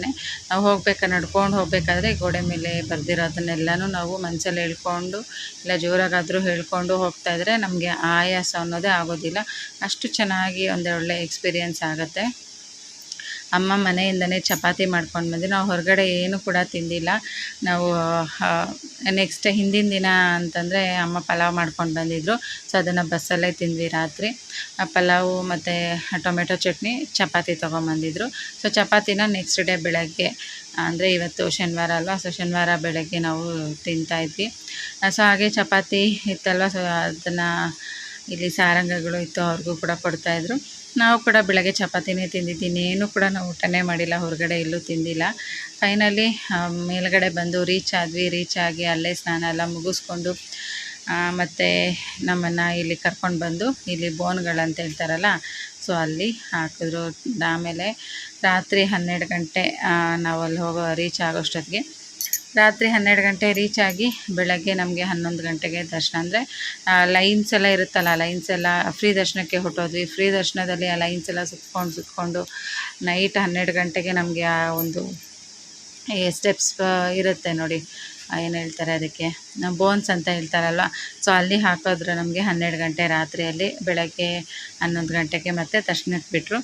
ನಾವು ಹೋಗ್ಬೇಕಾದ್ರೆ ನಡ್ಕೊಂಡು ಹೋಗಬೇಕಾದ್ರೆ ಗೋಡೆ ಮೇಲೆ ಬರೆದಿರೋದನ್ನೆಲ್ಲನೂ ನಾವು ಮನಸ್ಸಲ್ಲಿ ಹೇಳ್ಕೊಂಡು, ಇಲ್ಲ ಜೋರಾಗಾದರೂ ಹೇಳ್ಕೊಂಡು ಹೋಗ್ತಾ ಇದ್ದರೆ ನಮಗೆ ಆಯಾಸ ಅನ್ನೋದೇ ಆಗೋದಿಲ್ಲ. ಅಷ್ಟು ಚೆನ್ನಾಗಿ ಒಂದೊಳ್ಳೆ ಎಕ್ಸ್ಪೀರಿಯೆನ್ಸ್ ಆಗುತ್ತೆ. ಅಮ್ಮ ಮನೆಯಿಂದನೇ ಚಪಾತಿ ಮಾಡ್ಕೊಂಡು ಬಂದು ನಾವು ಹೊರಗಡೆ ಏನು ಕೂಡ ತಿಂದಿಲ್ಲ. ನಾವು ನೆಕ್ಸ್ಟ್ ಹಿಂದಿನ ದಿನ ಅಂತಂದರೆ ಅಮ್ಮ ಪಲಾವ್ ಮಾಡ್ಕೊಂಡು ಬಂದಿದ್ದರು ಸೊ ಅದನ್ನು ಬಸ್ಸಲ್ಲೇ ತಿಂದ್ವಿ ರಾತ್ರಿ. ಆ ಪಲಾವು ಮತ್ತು ಟೊಮೆಟೊ ಚಟ್ನಿ, ಚಪಾತಿ ತೊಗೊಂಬಂದಿದ್ರು. ಸೊ ಚಪಾತಿನ ನೆಕ್ಸ್ಟ್ ಡೇ ಬೆಳಗ್ಗೆ, ಅಂದರೆ ಇವತ್ತು ಶನಿವಾರ ಅಲ್ವಾ? ಸೊ ಶನಿವಾರ ಬೆಳಗ್ಗೆ ನಾವು ತಿಂತಾಯಿದ್ವಿ ಸೊ ಹಾಗೆ ಚಪಾತಿ ಇತ್ತಲ್ವ? ಸೊ ಅದನ್ನು ಇಲ್ಲಿ ಸಾರಂಗಗಳು ಇತ್ತು, ಅವ್ರಿಗೂ ಕೂಡ ಕೊಡ್ತಾಯಿದ್ರು ನಾವು ಕೂಡ ಬೆಳಗ್ಗೆ ಚಪಾತಿನೇ ತಿಂದಿದ್ದೀನಿ. ಏನು ಕೂಡ ನಾವು ಊಟನೇ ಮಾಡಿಲ್ಲ, ಹೊರಗಡೆ ಎಲ್ಲೂ ತಿಂದಿಲ್ಲ. ಫೈನಲಿ ಮೇಲುಗಡೆ ಬಂದು ರೀಚ್ ಆದ್ವಿ. ರೀಚ್ ಆಗಿ ಅಲ್ಲೇ ಸ್ನಾನ ಎಲ್ಲ ಮುಗಿಸ್ಕೊಂಡು ಮತ್ತು ನಮ್ಮನ್ನು ಇಲ್ಲಿ ಕರ್ಕೊಂಡು ಬಂದು ಇಲ್ಲಿ ಬೋನ್ಗಳಂತ ಹೇಳ್ತಾರಲ್ಲ, ಸೊ ಅಲ್ಲಿ ಹಾಕಿದ್ರು. ಆಮೇಲೆ ರಾತ್ರಿ ಹನ್ನೆರಡು ಗಂಟೆ ನಾವು ಅಲ್ಲಿ ಹೋಗೋ ರೀಚ್ ಆಗೋಷ್ಟೊತ್ತಿಗೆ ರಾತ್ರಿ ಹನ್ನೆರಡು ಗಂಟೆ ರೀಚ್ ಆಗಿ ಬೆಳಗ್ಗೆ ನಮಗೆ ಹನ್ನೊಂದು ಗಂಟೆಗೆ ದರ್ಶನ. ಅಂದರೆ ಲೈನ್ಸ್ ಎಲ್ಲ ಇರುತ್ತಲ್ಲ ಲೈನ್ಸ್ ಎಲ್ಲ ಫ್ರೀ ದರ್ಶನಕ್ಕೆ ಹೊಟ್ಟೋದ್ವಿ ಫ್ರೀ ದರ್ಶನದಲ್ಲಿ ಆ ಲೈನ್ಸ್ ಎಲ್ಲ ಸುತ್ಕೊಂಡು ಸುತ್ಕೊಂಡು ನೈಟ್ ಹನ್ನೆರಡು ಗಂಟೆಗೆ ನಮಗೆ ಆ ಒಂದು ಸ್ಟೆಪ್ಸ್ ಇರುತ್ತೆ ನೋಡಿ. ಏನು ಹೇಳ್ತಾರೆ ಅದಕ್ಕೆ? ಬೋನ್ಸ್ ಅಂತ ಹೇಳ್ತಾರಲ್ವ? ಸೊ ಅಲ್ಲಿ ಹಾಕಿದ್ರು ನಮಗೆ ಹನ್ನೆರಡು ಗಂಟೆ ರಾತ್ರಿಯಲ್ಲಿ ಬೆಳಗ್ಗೆ ಹನ್ನೊಂದು ಗಂಟೆಗೆ ಮತ್ತೆ ದರ್ಶನಕ್ಕೆ ಬಿಟ್ಟರು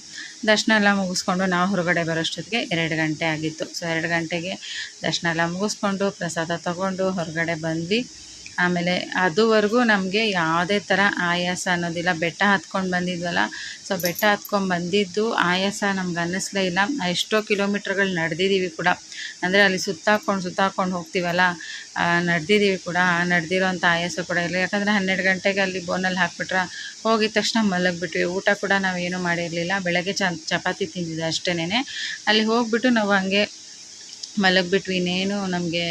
ದರ್ಶನ ಎಲ್ಲ ಮುಗಿಸ್ಕೊಂಡು ನಾವು ಹೊರಗಡೆ ಬರೋಷ್ಟೊತ್ತಿಗೆ ಎರಡು ಗಂಟೆ ಆಗಿತ್ತು. ಸೊ ಎರಡು ಗಂಟೆಗೆ ದರ್ಶನ ಎಲ್ಲ ಮುಗಿಸ್ಕೊಂಡು ಪ್ರಸಾದ ತಗೊಂಡು ಹೊರಗಡೆ ಬಂದ್ವಿ. ಆಮೇಲೆ ಅದುವರೆಗೂ ನಮಗೆ ಯಾವುದೇ ಥರ ಆಯಾಸ ಅನ್ನೋದಿಲ್ಲ. ಬೆಟ್ಟ ಹತ್ಕೊಂಡು ಬಂದಿದ್ವಲ್ಲ, ಸೊ ಬೆಟ್ಟ ಹತ್ಕೊಂಡು ಬಂದಿದ್ದು ಆಯಾಸ ನಮ್ಗೆ ಅನ್ನಿಸ್ಲೇ ಇಲ್ಲ. ಎಷ್ಟೋ ಕಿಲೋಮೀಟ್ರ್ಗಳು ನಡೆದಿದ್ದೀವಿ ಕೂಡ. ಅಂದರೆ ಅಲ್ಲಿ ಸುತ್ತಾಕೊಂಡು ಸುತ್ತಾಕೊಂಡು ಹೋಗ್ತೀವಲ್ಲ ನಡೆದಿದ್ದೀವಿ ಕೂಡ. ನಡೆದಿರೋಂಥ ಆಯಾಸ ಕೂಡ ಇಲ್ಲ. ಯಾಕಂದರೆ ಹನ್ನೆರಡು ಗಂಟೆಗೆ ಅಲ್ಲಿ ಬೋನಲ್ಲಿ ಹಾಕ್ಬಿಟ್ರೆ ಹೋಗಿದ ತಕ್ಷಣ ಮಲಗಿಬಿಟ್ವಿ. ಊಟ ಕೂಡ ನಾವೇನು ಮಾಡಿರಲಿಲ್ಲ. ಬೆಳಗ್ಗೆ ಚಪಾತಿ ತಿಂದಿದ್ದು ಅಷ್ಟೇ ಅಲ್ಲಿ ಹೋಗ್ಬಿಟ್ಟು ನಾವು ಹಂಗೆ ಮಲಗಿಬಿಟ್ವಿ. ಇನ್ನೇನು ನಮಗೆ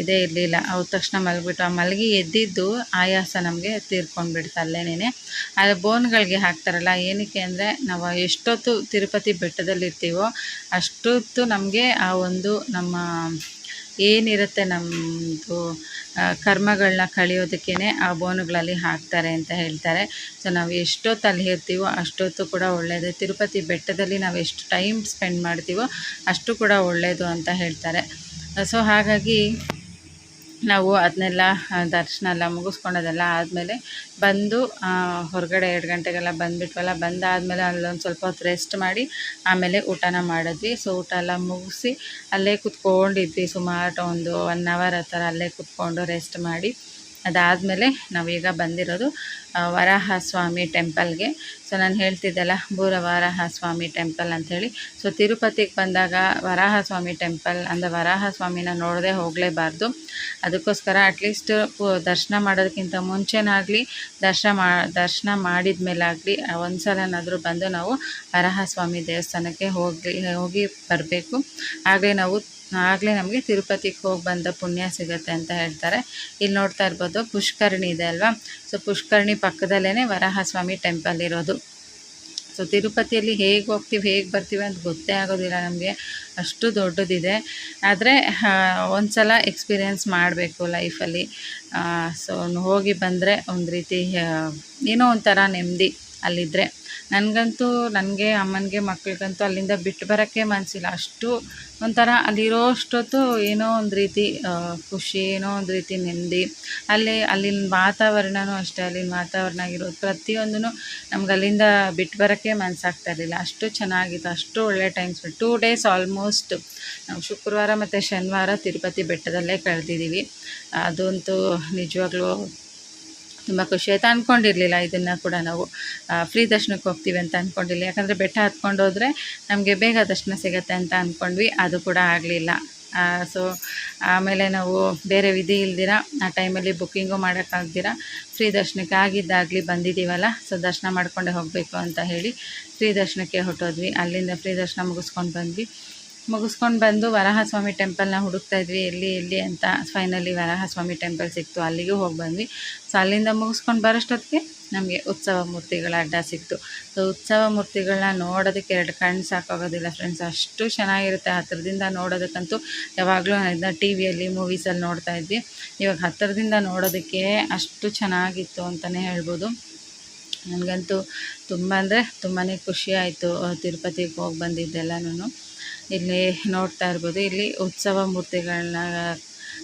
ಇದೇ ಇರಲಿಲ್ಲ. ಅವ್ರ ತಕ್ಷಣ ಮಲಗಿಬಿಟ್ಟು ಆ ಮಲಗಿ ಎದ್ದಿದ್ದು ಆಯಾಸ ನಮಗೆ ತೀರ್ಕೊಂಡ್ಬಿಡ್ತು ಅಲ್ಲೇನೇ ಅದು ಬೋನ್ಗಳಿಗೆ ಹಾಕ್ತಾರಲ್ಲ, ಏನಕ್ಕೆ ಅಂದರೆ ನಾವು ಎಷ್ಟೊತ್ತು ತಿರುಪತಿ ಬೆಟ್ಟದಲ್ಲಿರ್ತೀವೋ ಅಷ್ಟೊತ್ತು ನಮಗೆ ಆ ಒಂದು ನಮ್ಮ ಏನಿರುತ್ತೆ ನಮ್ಮದು ಕರ್ಮಗಳನ್ನ ಕಳಿಯೋದಕ್ಕೇ ಆ ಬೋನುಗಳಲ್ಲಿ ಹಾಕ್ತಾರೆ ಅಂತ ಹೇಳ್ತಾರೆ. ಸೊ ನಾವು ಎಷ್ಟೊತ್ತು ಅಲ್ಲಿ ಇರ್ತೀವೋ ಅಷ್ಟೊತ್ತು ಕೂಡ ಒಳ್ಳೆಯದು ತಿರುಪತಿ ಬೆಟ್ಟದಲ್ಲಿ ನಾವು ಎಷ್ಟು ಟೈಮ್ ಸ್ಪೆಂಡ್ ಮಾಡ್ತೀವೋ ಅಷ್ಟು ಕೂಡ ಒಳ್ಳೆಯದು ಅಂತ ಹೇಳ್ತಾರೆ. ಸೊ ಹಾಗಾಗಿ ನಾವು ಅದನ್ನೆಲ್ಲ ದರ್ಶನ ಎಲ್ಲ ಮುಗಿಸ್ಕೊಂಡೋದೆಲ್ಲ ಆದಮೇಲೆ ಬಂದು ಹೊರಗಡೆ ಎರಡು ಗಂಟೆಗೆಲ್ಲ ಬಂದುಬಿಟ್ವಲ್ಲ, ಬಂದಾದಮೇಲೆ ಅಲ್ಲೊಂದು ಸ್ವಲ್ಪ ಹೊತ್ತು ರೆಸ್ಟ್ ಮಾಡಿ ಆಮೇಲೆ ಊಟನ ಮಾಡಿದ್ವಿ. ಸೊ ಊಟ ಎಲ್ಲ ಮುಗಿಸಿ ಅಲ್ಲೇ ಕುತ್ಕೊಂಡಿದ್ವಿ ಸುಮಾರು ಒಂದು ಒನ್ ಅವರ್ ಆ ಥರ ಅಲ್ಲೇ ಕುತ್ಕೊಂಡು ರೆಸ್ಟ್ ಮಾಡಿ. ಅದಾದಮೇಲೆ ನಾವೀಗ ಬಂದಿರೋದು ವರಾಹ ಸ್ವಾಮಿ ಟೆಂಪಲ್ಗೆ. ಸೊ, ನಾನು ಹೇಳ್ತಿದ್ದೆಲ್ಲ ಬೂರ ವರಾಹ ಸ್ವಾಮಿ ಟೆಂಪಲ್ ಅಂಥೇಳಿ ಸೊ, ತಿರುಪತಿಗೆ ಬಂದಾಗ ವರಾಹ ಸ್ವಾಮಿ ಟೆಂಪಲ್ ಅಂದರೆ ವರಾಹ ಸ್ವಾಮಿನ ನೋಡದೆ ಹೋಗಲೇಬಾರ್ದು. ಅದಕ್ಕೋಸ್ಕರ ಅಟ್ಲೀಸ್ಟ್ ದರ್ಶನ ಮಾಡೋದಕ್ಕಿಂತ ಮುಂಚೆನಾಗಲಿ ದರ್ಶನ ಮಾ, ದರ್ಶನ ಮಾಡಿದ ಮೇಲಾಗಲಿ ಒಂದು ಸಲನಾದರೂ ಬಂದು ನಾವು ವರಾಹ ಸ್ವಾಮಿ ದೇವಸ್ಥಾನಕ್ಕೆ ಹೋಗಿ ಹೋಗಿ ಬರಬೇಕು. ಆಗಲೇ ನಾವು ಆಗಲೇ ನಮಗೆ ತಿರುಪತಿಗೆ ಹೋಗಿ ಬಂದ ಪುಣ್ಯ ಸಿಗುತ್ತೆ ಅಂತ ಹೇಳ್ತಾರೆ. ಇಲ್ಲಿ ನೋಡ್ತಾ ಇರ್ಬೋದು, ಪುಷ್ಕರಣಿ ಇದೆ ಅಲ್ವಾ? ಸೊ ಪುಷ್ಕರಣಿ ಪಕ್ಕದಲ್ಲೇ ವರಹಸ್ವಾಮಿ ಟೆಂಪಲ್ ಇರೋದು. ಸೊ ತಿರುಪತಿಯಲ್ಲಿ ಹೇಗೆ ಹೋಗ್ತೀವಿ, ಹೇಗೆ ಬರ್ತೀವಿ ಅಂತ ಗೊತ್ತೇ ಆಗೋದಿಲ್ಲ ನಮಗೆ. ಅಷ್ಟು ದೊಡ್ಡದಿದೆ. ಆದರೆ ಒಂದು ಸಲ ಎಕ್ಸ್ಪೀರಿಯೆನ್ಸ್ ಮಾಡಬೇಕು ಲೈಫಲ್ಲಿ ಸೊ ಹೋಗಿ ಬಂದರೆ ಒಂದು ರೀತಿ ಏನೋ ಒಂಥರ ನೆಮ್ಮದಿ ಅಲ್ಲಿದ್ದರೆ ನನಗಂತೂ ನನಗೆ, ಅಮ್ಮನಿಗೆ, ಮಕ್ಳಿಗಂತೂ ಅಲ್ಲಿಂದ ಬಿಟ್ಟು ಬರೋಕ್ಕೆ ಮನಸ್ಸಿಲ್ಲ ಅಷ್ಟು ಒಂಥರ ಅಲ್ಲಿರೋ ಅಷ್ಟೊತ್ತು ಏನೋ ಒಂದು ರೀತಿ ಖುಷಿ, ಏನೋ ಒಂದು ರೀತಿ ನೆಮ್ಮದಿ. ಅಲ್ಲಿ, ಅಲ್ಲಿನ ವಾತಾವರಣವೂ ಅಷ್ಟೇ, ಅಲ್ಲಿನ ವಾತಾವರಣ ಆಗಿರೋದು. ಪ್ರತಿಯೊಂದೂ ನಮ್ಗೆ ಅಲ್ಲಿಂದ ಬಿಟ್ಟು ಬರೋಕ್ಕೆ ಮನಸ್ಸಾಗ್ತಾ ಇರಲಿಲ್ಲ. ಅಷ್ಟು ಚೆನ್ನಾಗಿತ್ತು, ಅಷ್ಟು ಒಳ್ಳೆ ಟೈಮ್ಸ್ ಟೂ ಡೇಸ್ ಆಲ್ಮೋಸ್ಟ್ ನಾವು ಶುಕ್ರವಾರ ಮತ್ತು ಶನಿವಾರ ತಿರುಪತಿ ಬೆಟ್ಟದಲ್ಲೇ ಕಳೆದಿದ್ದೀವಿ. ಅದಂತೂ ನಿಜವಾಗ್ಲೂ ತುಂಬ ಖುಷಿ ಆಯಿತು. ಅಂದ್ಕೊಂಡಿರಲಿಲ್ಲ ಇದನ್ನು ಕೂಡ ನಾವು. ಫ್ರೀ ದರ್ಶನಕ್ಕೆ ಹೋಗ್ತೀವಿ ಅಂತ ಅಂದ್ಕೊಂಡಿಲ್ಲ ಯಾಕಂದರೆ ಬೆಟ್ಟ ಹತ್ಕೊಂಡು ಹೋದರೆ ನಮಗೆ ಬೇಗ ದರ್ಶನ ಸಿಗುತ್ತೆ ಅಂತ ಅಂದ್ಕೊಂಡ್ವಿ ಅದು ಕೂಡ ಆಗಲಿಲ್ಲ. ಸೊ ಆಮೇಲೆ ನಾವು ಬೇರೆ ವಿಧಿ ಇಲ್ದಿರ ಆ ಟೈಮಲ್ಲಿ ಬುಕ್ಕಿಂಗು ಮಾಡೋಕ್ಕಾಗ್ದಿರ ಫ್ರೀ ದರ್ಶನಕ್ಕೆ ಆಗಿದ್ದಾಗಲಿ ಬಂದಿದ್ದೀವಲ್ಲ ಸೊ ದರ್ಶನ ಮಾಡಿಕೊಂಡೇ ಹೋಗಬೇಕು ಅಂತ ಹೇಳಿ ಫ್ರೀ ದರ್ಶನಕ್ಕೆ ಹೊಟ್ಟೋದ್ವಿ ಅಲ್ಲಿಂದ ಫ್ರೀ ದರ್ಶನ ಮುಗಿಸ್ಕೊಂಡು ಬಂದ್ವಿ. ಮುಗಿಸ್ಕೊಂಡು ಬಂದು ವರಹಸ್ವಾಮಿ ಟೆಂಪಲ್ನ ಹುಡುಕ್ತಾ ಇದ್ವಿ. ಎಲ್ಲಿ ಎಲ್ಲಿ ಅಂತ ಫೈನಲಿ ವರಹಸ್ವಾಮಿ ಟೆಂಪಲ್ ಸಿಕ್ತು. ಅಲ್ಲಿಗೂ ಹೋಗಿ ಬಂದ್ವಿ. ಸೊ ಅಲ್ಲಿಂದ ಮುಗಿಸ್ಕೊಂಡು ಬರೋಷ್ಟೊತ್ತಿಗೆ ನಮಗೆ ಉತ್ಸವ ಮೂರ್ತಿಗಳ ಅಡ್ಡ ಸಿಕ್ತು. ಸೊ ಉತ್ಸವ ಮೂರ್ತಿಗಳನ್ನ ನೋಡೋದಕ್ಕೆ ಎರಡು ಕಣ್ಣು ಸಾಕಾಗೋದಿಲ್ಲ ಫ್ರೆಂಡ್ಸ್ ಅಷ್ಟು ಚೆನ್ನಾಗಿರುತ್ತೆ. ಹತ್ತಿರದಿಂದ ನೋಡೋದಕ್ಕಂತೂ ಯಾವಾಗಲೂ ಇದನ್ನ ಟಿ ವಿಯಲ್ಲಿ ಮೂವೀಸಲ್ಲಿ ನೋಡ್ತಾ ಇದ್ವಿ. ಇವಾಗ ಹತ್ತಿರದಿಂದ ನೋಡೋದಕ್ಕೆ ಅಷ್ಟು ಚೆನ್ನಾಗಿತ್ತು ಅಂತಲೇ ಹೇಳ್ಬೋದು. ನನಗಂತೂ ತುಂಬ ಅಂದರೆ ತುಂಬಾ ಖುಷಿಯಾಯಿತು ತಿರುಪತಿಗೆ ಹೋಗಿ ಬಂದಿದ್ದೆಲ್ಲನೂ ಇಲ್ಲಿ ನೋಡ್ತಾ ಇರ್ಬೋದು. ಇಲ್ಲಿ ಉತ್ಸವ ಮೂರ್ತಿಗಳನ್ನ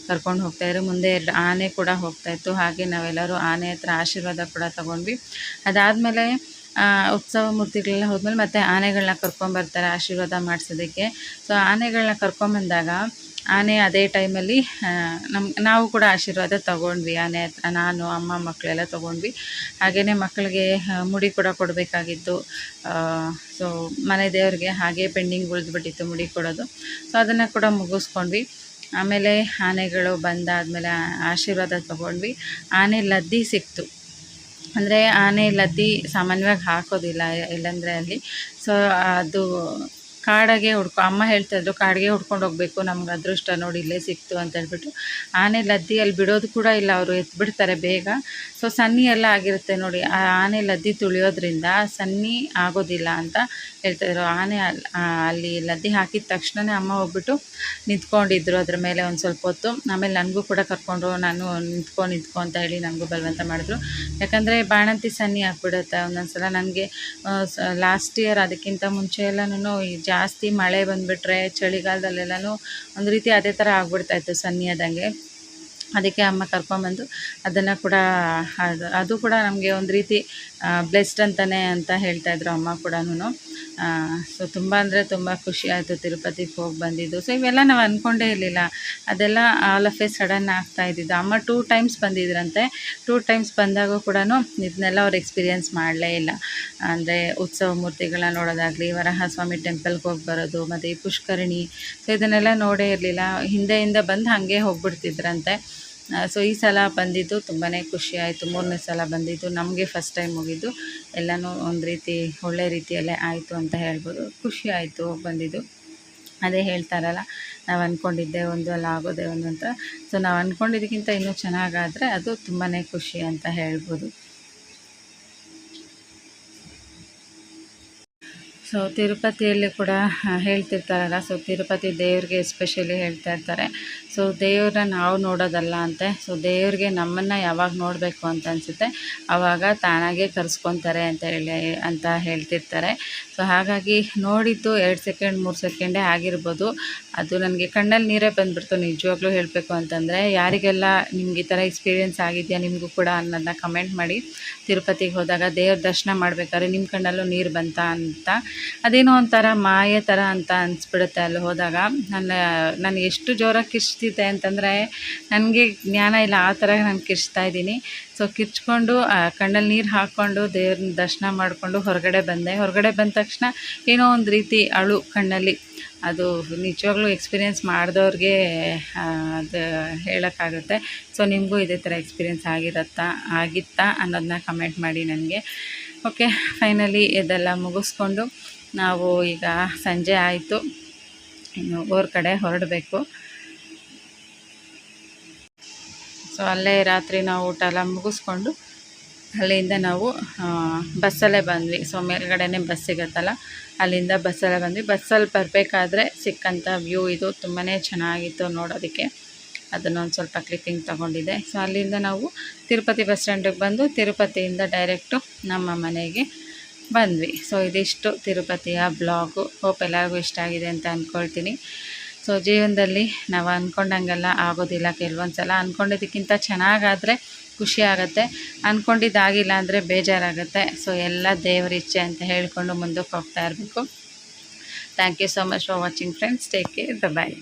ಕರ್ಕೊಂಡು ಹೋಗ್ತಾಯಿದ್ರು ಮುಂದೆ ಎರಡು ಆನೆ ಕೂಡ ಹೋಗ್ತಾಯಿತ್ತು ಹಾಗೆ ನಾವೆಲ್ಲರೂ ಆನೆ ಹತ್ರ ಆಶೀರ್ವಾದ ಕೂಡ ತಗೊಂಡ್ವಿ. ಅದಾದಮೇಲೆ ಉತ್ಸವ ಮೂರ್ತಿಗಳೆಲ್ಲ ಹೋದ್ಮೇಲೆ ಮತ್ತೆ ಆನೆಗಳನ್ನ ಕರ್ಕೊಂಬರ್ತಾರೆ ಆಶೀರ್ವಾದ ಮಾಡಿಸೋದಕ್ಕೆ. ಸೊ ಆನೆಗಳನ್ನ ಕರ್ಕೊಂಬಂದಾಗ ಆನೆ ಅದೇ ಟೈಮಲ್ಲಿ ನಮ್ಮ ನಾವು ಕೂಡ ಆಶೀರ್ವಾದ ತೊಗೊಂಡ್ವಿ. ಆನೆ ಹತ್ರ ನಾನು, ಅಮ್ಮ, ಮಕ್ಕಳೆಲ್ಲ ತೊಗೊಂಡ್ವಿ. ಹಾಗೆಯೇ ಮಕ್ಕಳಿಗೆ ಮುಡಿ ಕೂಡ ಕೊಡಬೇಕಾಗಿತ್ತು. ಸೊ ಮನೆ ದೇವರಿಗೆ ಹಾಗೆ ಪೆಂಡಿಂಗ್ ಉಳಿದ್ಬಿಟ್ಟಿತ್ತು ಮುಡಿ ಕೊಡೋದು. ಸೊ ಅದನ್ನು ಕೂಡ ಮುಗಿಸ್ಕೊಂಡ್ವಿ. ಆಮೇಲೆ ಆನೆಗಳು ಬಂದಾದಮೇಲೆ ಆಶೀರ್ವಾದ ತೊಗೊಂಡ್ವಿ. ಆನೆ ಲದ್ದಿ ಸಿಕ್ತು. ಅಂದರೆ ಆನೆ ಲದ್ದಿ ಸಾಮಾನ್ಯವಾಗಿ ಹಾಕೋದಿಲ್ಲ, ಇಲ್ಲಾಂದರೆ ಅಲ್ಲಿ. ಸೊ ಅದು ಕಾಡಾಗೆ ಹುಡ್ಕೊ, ಅಮ್ಮ ಹೇಳ್ತಾಯಿದ್ರು ಕಾಡಿಗೆ ಹುಡ್ಕೊಂಡು ಹೋಗಬೇಕು, ನಮ್ಗೆ ಅದೃಷ್ಟ ನೋಡಿ ಇಲ್ಲೇ ಸಿಕ್ತು ಅಂತ ಹೇಳ್ಬಿಟ್ಟು. ಆನೆ ಲದ್ದಿ ಅಲ್ಲಿ ಬಿಡೋದು ಕೂಡ ಇಲ್ಲ, ಅವರು ಎತ್ಬಿಡ್ತಾರೆ ಬೇಗ. ಸೊ ಸನ್ನಿ ಎಲ್ಲ ಆಗಿರುತ್ತೆ ನೋಡಿ, ಆ ಆನೆ ಲದ್ದಿ ತುಳಿಯೋದ್ರಿಂದ ಸನ್ನಿ ಆಗೋದಿಲ್ಲ ಅಂತ ಹೇಳ್ತಾಯಿದ್ರು ಆನೆ ಅಲ್- ಅಲ್ಲಿ ಲದ್ದಿ ಹಾಕಿದ ತಕ್ಷಣವೇ ಅಮ್ಮ ಹೋಗ್ಬಿಟ್ಟು ನಿಂತ್ಕೊಂಡಿದ್ರು ಅದ್ರ ಮೇಲೆ ಒಂದು ಸ್ವಲ್ಪ ಹೊತ್ತು. ಆಮೇಲೆ ನನಗೂ ಕೂಡ ಕರ್ಕೊಂಡು ನಾನು ನಿಂತ್ಕೊ ನಿಂತ್ಕೊ ಅಂತ ಹೇಳಿ ನನಗೂ ಬಲವಂತ ಮಾಡಿದ್ರು. ಯಾಕಂದರೆ ಬಾಣಂತಿ ಸನ್ನಿ ಆಗಿಬಿಡುತ್ತೆ ಒಂದೊಂದು ಸಲ ನನಗೆ ಲಾಸ್ಟ್ ಇಯರ್ ಅದಕ್ಕಿಂತ ಮುಂಚೆ ಎಲ್ಲನೂ ಈ ಜಾಸ್ತಿ ಮಳೆ ಬಂದುಬಿಟ್ರೆ ಚಳಿಗಾಲದಲ್ಲೆಲ್ಲನೂ ಒಂದು ರೀತಿ ಅದೇ ಥರ ಆಗ್ಬಿಡ್ತಾಯಿತ್ತು ಸನ್ನಿ ಆದಂಗೆ ಅದಕ್ಕೆ ಅಮ್ಮ ಕರ್ಕೊಂಬಂದು ಅದನ್ನು ಕೂಡ ಅದು ಅದು ಕೂಡ ನಮಗೆ ಒಂದು ರೀತಿ ಬ್ಲೆಸ್ಡ್ ಅಂತಲೇ ಅಂತ ಹೇಳ್ತಾಯಿದ್ರು ಅಮ್ಮ ಕೂಡ ಸೊ ತುಂಬ ಅಂದರೆ ತುಂಬ ಖುಷಿ ಆಯಿತು ತಿರುಪತಿಗೆ ಹೋಗಿ ಬಂದಿದ್ದು. ಸೊ ಇವೆಲ್ಲ ನಾವು ಅಂದ್ಕೊಂಡೇ ಇರಲಿಲ್ಲ. ಅದೆಲ್ಲ ಆಲ್ ಆಫ್ ಎ ಸಡನ್ ಆಗ್ತಾ ಇದ್ದಿದ್ದು. ಅಮ್ಮ ಟೂ ಟೈಮ್ಸ್ ಬಂದಿದ್ರಂತೆ. ಟೂ ಟೈಮ್ಸ್ ಬಂದಾಗೂ ಕೂಡ ಇದನ್ನೆಲ್ಲ ಅವ್ರು ಎಕ್ಸ್ಪೀರಿಯೆನ್ಸ್ ಮಾಡಲೇ ಇಲ್ಲ. ಅಂದರೆ ಉತ್ಸವ ಮೂರ್ತಿಗಳನ್ನ ನೋಡೋದಾಗಲಿ ವರಹಸ್ವಾಮಿ ಟೆಂಪಲ್ಗೆ ಹೋಗಿ ಬರೋದು, ಮತ್ತು ಈ ಪುಷ್ಕರಣಿ ಸೊ ಇದನ್ನೆಲ್ಲ ನೋಡೇ ಇರಲಿಲ್ಲ. ಹಿಂದೆಯಿಂದ ಬಂದು ಹಾಗೆ ಹೋಗ್ಬಿಡ್ತಿದ್ರಂತೆ. ಸೊ ಈ ಸಲ ಬಂದಿದ್ದು ತುಂಬಾ ಖುಷಿ ಆಯಿತು. ಮೂರನೇ ಸಲ ಬಂದಿದ್ದು. ನಮಗೆ ಫಸ್ಟ್ ಟೈಮ್ ಹೋಗಿದ್ದು. ಎಲ್ಲನೂ ಒಂದು ರೀತಿ ಒಳ್ಳೆ ರೀತಿಯಲ್ಲೇ ಆಯಿತು ಅಂತ ಹೇಳ್ಬೋದು. ಖುಷಿ ಆಯಿತು ಬಂದಿದ್ದು. ಅದೇ ಹೇಳ್ತಾರಲ್ಲ, ನಾವು ಅಂದ್ಕೊಂಡಿದ್ದೆ ಒಂದು ಅಲ್ಲ ಆಗೋದೇ ಒಂದು ಅಂತ. ಸೊ ನಾವು ಅಂದ್ಕೊಂಡಿದ್ದಕ್ಕಿಂತ ಇನ್ನೂ ಚೆನ್ನಾಗಾದರೆ ಅದು ತುಂಬಾ ಖುಷಿ ಅಂತ ಹೇಳ್ಬೋದು. ಸೊ ತಿರುಪತಿಯಲ್ಲಿ ಕೂಡ ಹೇಳ್ತಿರ್ತಾರಲ್ಲ ಸೊ ತಿರುಪತಿ ದೇವ್ರಿಗೆ ಎಸ್ಪೆಷಲಿ ಹೇಳ್ತಾ ಇರ್ತಾರೆ. ಸೊ ದೇವ್ರನ್ನ ನಾವು ನೋಡೋದಲ್ಲ ಅಂತೆ. ಸೊ ದೇವ್ರಿಗೆ ನಮ್ಮನ್ನು ಯಾವಾಗ ನೋಡಬೇಕು ಅಂತ ಅನಿಸುತ್ತೆ ಆವಾಗ ತಾನಾಗೆ ಕರೆಸ್ಕೊತಾರೆ ಅಂತ ಹೇಳಿ, ಅಂತ ಹೇಳ್ತಿರ್ತಾರೆ. ಸೊ ಹಾಗಾಗಿ ನೋಡಿದ್ದು ಎರಡು ಸೆಕೆಂಡ್, ಮೂರು ಸೆಕೆಂಡೇ ಆಗಿರ್ಬೋದು. ಅದು ನನಗೆ ಕಣ್ಣಲ್ಲಿ ನೀರೇ ಬಂದುಬಿಡ್ತು, ನಿಜವಾಗ್ಲೂ ಹೇಳಬೇಕು ಅಂತಂದರೆ. ಯಾರಿಗೆಲ್ಲ ನಿಮ್ಗೆ ಈ ಥರ ಎಕ್ಸ್ಪೀರಿಯೆನ್ಸ್ ಆಗಿದೆಯಾ ನಿಮಗೂ ಕೂಡ ಅನ್ನೋದನ್ನ ಕಮೆಂಟ್ ಮಾಡಿ. ತಿರುಪತಿಗೆ ಹೋದಾಗ ದೇವ್ರ ದರ್ಶನ ಮಾಡಬೇಕಾದ್ರೆ ನಿಮ್ಮ ಕಣ್ಣಲ್ಲೂ ನೀರು ಬಂತ ಅಂತ ಅದೇನೋ ಒಂಥರ ಮಾಯೆ ಥರ ಅಂತ ಅನಿಸ್ಬಿಡುತ್ತೆ ಅಲ್ಲಿ ಹೋದಾಗ. ನನ್ನ ನಾನು ಎಷ್ಟು ಜೋರಾಗಿ ಕಿರ್ಚ್ತಿದ್ದೆ ಅಂತಂದರೆ ನನಗೆ ಜ್ಞಾನ ಇಲ್ಲ, ಆ ಥರ ನಾನು ಕಿರ್ಚ್ತಾ ಇದ್ದೀನಿ. ಸೊ ಕಿರ್ಚ್ಕೊಂಡು ಕಣ್ಣಲ್ಲಿ ನೀರು ಹಾಕ್ಕೊಂಡು ದೇವ್ರನ್ನ ದರ್ಶನ ಮಾಡಿಕೊಂಡು ಹೊರಗಡೆ ಬಂದೆ. ಹೊರಗಡೆ ಬಂದ ತಕ್ಷಣ ಏನೋ ಒಂದು ರೀತಿ ಅಳು ಕಣ್ಣಲ್ಲಿ. ಅದು ನಿಜವಾಗ್ಲೂ ಎಕ್ಸ್ಪೀರಿಯೆನ್ಸ್ ಮಾಡಿದವ್ರಿಗೆ ಅದು ಹೇಳೋಕ್ಕಾಗುತ್ತೆ. ಸೊ ನಿಮಗೂ ಇದೇ ಥರ ಎಕ್ಸ್ಪೀರಿಯೆನ್ಸ್ ಆಗಿರತ್ತಾ, ಆಗಿತ್ತಾ ಅನ್ನೋದನ್ನ ಕಮೆಂಟ್ ಮಾಡಿ ನನಗೆ. ಓಕೆ ಫೈನಲಿ ಇದೆಲ್ಲ ಮುಗಿಸ್ಕೊಂಡು ನಾವು ಈಗ ಸಂಜೆ ಆಯಿತು. ಇನ್ನು ಊರ ಕಡೆ ಹೊರಡಬೇಕು. ಸೊ ಅಲ್ಲೇ ರಾತ್ರಿ ನಾವು ಊಟ ಎಲ್ಲ ಮುಗಿಸ್ಕೊಂಡು ಅಲ್ಲಿಂದ ನಾವು ಬಸ್ಸಲ್ಲೇ ಬಂದ್ವಿ. ಸೊ ಮೇಲ್ಗಡೆನೇ ಬಸ್ ಸಿಗತ್ತಲ್ಲ, ಅಲ್ಲಿಂದ ಬಸ್ಸಲ್ಲೇ ಬಂದ್ವಿ. ಬಸ್ಸಲ್ಲಿ ಬರಬೇಕಾದ್ರೆ ಸಿಕ್ಕಂಥ ವ್ಯೂ ಇದು ತುಂಬಾ ಚೆನ್ನಾಗಿತ್ತು ನೋಡೋದಕ್ಕೆ. ಅದನ್ನೊಂದು ಸ್ವಲ್ಪ ಕ್ಲಿಪ್ಪಿಂಗ್ ತೊಗೊಂಡಿದ್ದೆ. ಸೊ ಅಲ್ಲಿಂದ ನಾವು ತಿರುಪತಿ ಬಸ್ ಸ್ಟ್ಯಾಂಡಿಗೆ ಬಂದು ತಿರುಪತಿಯಿಂದ ಡೈರೆಕ್ಟು ನಮ್ಮ ಮನೆಗೆ ಬಂದ್ವಿ. ಸೊ ಇದಿಷ್ಟು ತಿರುಪತಿಯ ಬ್ಲಾಗು ಹೋಪ್ ಎಲ್ಲರಿಗೂ ಇಷ್ಟ ಆಗಿದೆ ಅಂತ ಅಂದ್ಕೊಳ್ತೀನಿ ಸೊ ಜೀವನದಲ್ಲಿ ನಾವು ಅಂದ್ಕೊಂಡಂಗೆಲ್ಲ ಆಗೋದಿಲ್ಲ. ಕೆಲವೊಂದು ಸಲ ಅಂದ್ಕೊಂಡಿದ್ದಕ್ಕಿಂತ ಚೆನ್ನಾಗಾದರೆ ಖುಷಿ ಆಗುತ್ತೆ. ಅಂದ್ಕೊಂಡಿದ್ದಾಗಿಲ್ಲ ಅಂದರೆ ಬೇಜಾರಾಗುತ್ತೆ. ಸೊ ಎಲ್ಲ ದೇವರ ಇಚ್ಛೆ ಅಂತ ಹೇಳಿಕೊಂಡು ಮುಂದಕ್ಕೆ ಹೋಗ್ತಾ ಇರಬೇಕು. Thank you so much for watching friends take care bye